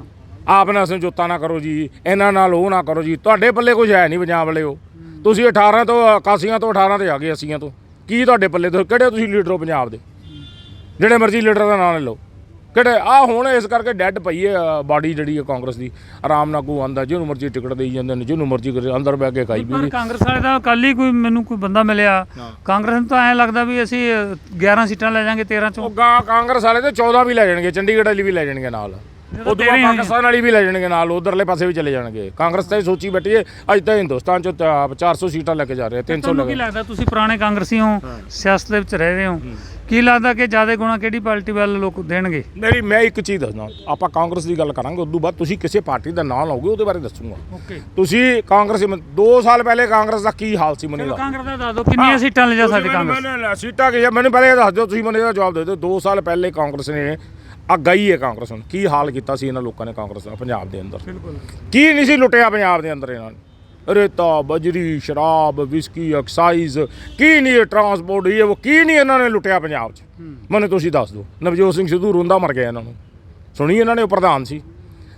ਆਪ ਨਾਲ ਸਮਝੌਤਾ ਨਾ ਕਰੋ ਜੀ ਇਹਨਾਂ ਨਾਲ ਉਹ ਨਾ ਕਰੋ ਜੀ। ਤੁਹਾਡੇ ਪੱਲੇ ਕੁਝ ਹੈ ਨਹੀਂ ਪੰਜਾਬ ਵਾਲੇ ਉਹ ਤੁਸੀਂ 18 ਤੋਂ 81 ਤੋਂ 18 ਤੇ ਆ ਗਏ 80 ਤੋਂ। ਕੀ ਤੁਹਾਡੇ ਪੱਲੇ ਤੋਂ? ਕਿਹੜੇ ਤੁਸੀਂ ਲੀਡਰ ਹੋ ਪੰਜਾਬ ਦੇ? ਜਿਹੜੇ ਮਰਜ਼ੀ ਲੀਡਰ ਦਾ ਨਾਮ ਲੈ ਲਓ। ਕਿਹੜੇ ਆ ਹੁਣ ਇਸ ਕਰਕੇ ਡੈੱਡ ਪਈ ਹੈ ਬਾਡੀ ਜਿਹੜੀ ਹੈ ਕਾਂਗਰਸ ਦੀ। ਆਰਾਮ ਨਾਲ ਕੋ ਆਂਦਾ ਜਿਹਨੂੰ ਮਰਜ਼ੀ ਟਿਕਟ ਦੇਈ ਜਾਂਦੇ ਨੇ ਜਿਹਨੂੰ ਮਰਜ਼ੀ ਅੰਦਰ ਬਹਿ ਕੇ ਖਾਈ ਪਰ ਪੀ ਕਾਂਗਰਸ ਵਾਲੇ ਦਾ ਕੱਲ ਹੀ ਕੋਈ ਮੈਨੂੰ ਕੋਈ ਬੰਦਾ ਮਿਲਿਆ। ਕਾਂਗਰਸ ਨੂੰ ਤਾਂ ਐਂ ਲੱਗਦਾ ਵੀ ਅਸੀਂ ਅ, 11 ਸੀਟਾਂ ਲੈ ਜਾਾਂਗੇ 13 ਚੋਂ। ਉਹ ਕਾਂਗਰਸ ਵਾਲੇ ਤੇ 14 ਵੀ ਲੈ ਜਾਣਗੇ ਚੰਡੀਗੜ੍ਹ ਵਾਲੀ ਵੀ ਲੈ ਜਾਣਗੇ ਨਾਲ। ਬਾਅਦ ਤੇਰਾਂ ਪਾਕਿਸਤਾਨ ਵਾਲੀ ਵੀ ਲੈ ਜਾਣਗੇ ਨਾਲ ਉਧਰਲੇ ਪਾਸੇ ਵੀ ਚਲੇ ਜਾਣਗੇ। ਕਾਂਗਰਸ ਤਾਂ ਇਹ ਸੋਚੀ ਬੈਠੀ ਹੈ ਅੱਜ ਤਾਂ ਹਿੰਦੁਸਤਾਨ ਚ ਤਾਂ 400 ਸੀਟਾਂ ਲੈ ਕੇ ਜਾ ਰਹੇ ਆ 300 ਤੁਹਾਨੂੰ ਕੀ ਲੱਗਦਾ ਤੁਸੀਂ ਪੁਰਾਣੇ ਕਾਂਗਰਸੀ ਹੋ। ਸਿਆਸਤ ਦੇ ਵਿੱਚ ਰਹਿ ਰਹੇ ਹੋ ਕੀ ਲੱਗਦਾ ਕਿ ਜ਼ਿਆਦਾ ਗੁਣਾ ਕਿਹੜੀ ਪਾਰਟੀ ਵੱਲ ਲੋਕ ਦੇਣਗੇ? ਮੇਰੀ ਮੈਂ ਇੱਕ ਚੀਜ਼ ਦੱਸਦਾ ਆਪਾਂ ਕਾਂਗਰਸ ਦੀ ਗੱਲ ਕਰਾਂਗੇ ਉਦੋਂ ਬਾਅਦ ਤੁਸੀਂ ਕਿਸੇ ਪਾਰਟੀ ਦਾ ਨਾਂ ਲਓਗੇ ਉਹਦੇ ਬਾਰੇ ਦੱਸੂਗਾ। ਓਕੇ। ਤੁਸੀਂ ਕਾਂਗਰਸ 2 ਸਾਲ ਪਹਿਲੇ ਕਾਂਗਰਸ ਦਾ ਕੀ ਹਾਲ ਸੀ ਮਨੀ ਦਾ ਕਾਂਗਰਸ ਦਾ ਦੱਸ ਦਿਓ ਕਿੰਨੀਆਂ ਸੀਟਾਂ ਲੈ ਜਾ ਸਕਦੇ ਕਾਂਗਰਸ? ਮੈਨੂੰ ਸੀਟਾਂ ਕਿ ਮੈਨੂੰ ਪਹਿਲੇ ਇਹ ਦੱਸ ਦਿਓ ਤੁਸੀਂ ਮੈਨੂੰ ਇਹਦਾ ਜਵਾਬ ਦੇ ਦਿਓ 2 ਸਾਲ ਪਹਿਲੇ ਕਾਂਗਰਸ ਨੇ ਆ ਗਈ ਹੈ ਕਾਂਗਰਸ ਹੁਣ ਕੀ ਹਾਲ ਕੀਤਾ ਸੀ ਇਹਨਾਂ ਲੋਕਾਂ ਨੇ ਕਾਂਗਰਸ ਦਾ ਪੰਜਾਬ ਦੇ ਅੰਦਰ? ਬਿਲਕੁਲ ਕੀ ਨਹੀਂ ਸੀ ਲੁੱਟਿਆ ਪੰਜਾਬ ਦੇ ਅੰਦਰ ਇਹਨਾਂ ਨੇ? ਰੇਤਾ ਬਜਰੀ ਸ਼ਰਾਬ ਵਿਸਕੀ ਐਕਸਾਈਜ਼ ਕੀ ਨਹੀਂ ਟਰਾਂਸਪੋਰਟ ਇਹ ਉਹ ਕੀ ਨਹੀਂ ਇਹਨਾਂ ਨੇ ਲੁੱਟਿਆ ਪੰਜਾਬ 'ਚ? ਮੈਨੂੰ ਤੁਸੀਂ ਦੱਸ ਦਿਓ। ਨਵਜੋਤ ਸਿੰਘ ਸਿੱਧੂ ਰੋਂਦਾ ਮਰ ਗਿਆ ਇਹਨਾਂ ਨੂੰ। ਸੁਣੀ ਇਹਨਾਂ ਨੇ ਉਹ ਪ੍ਰਧਾਨ ਸੀ।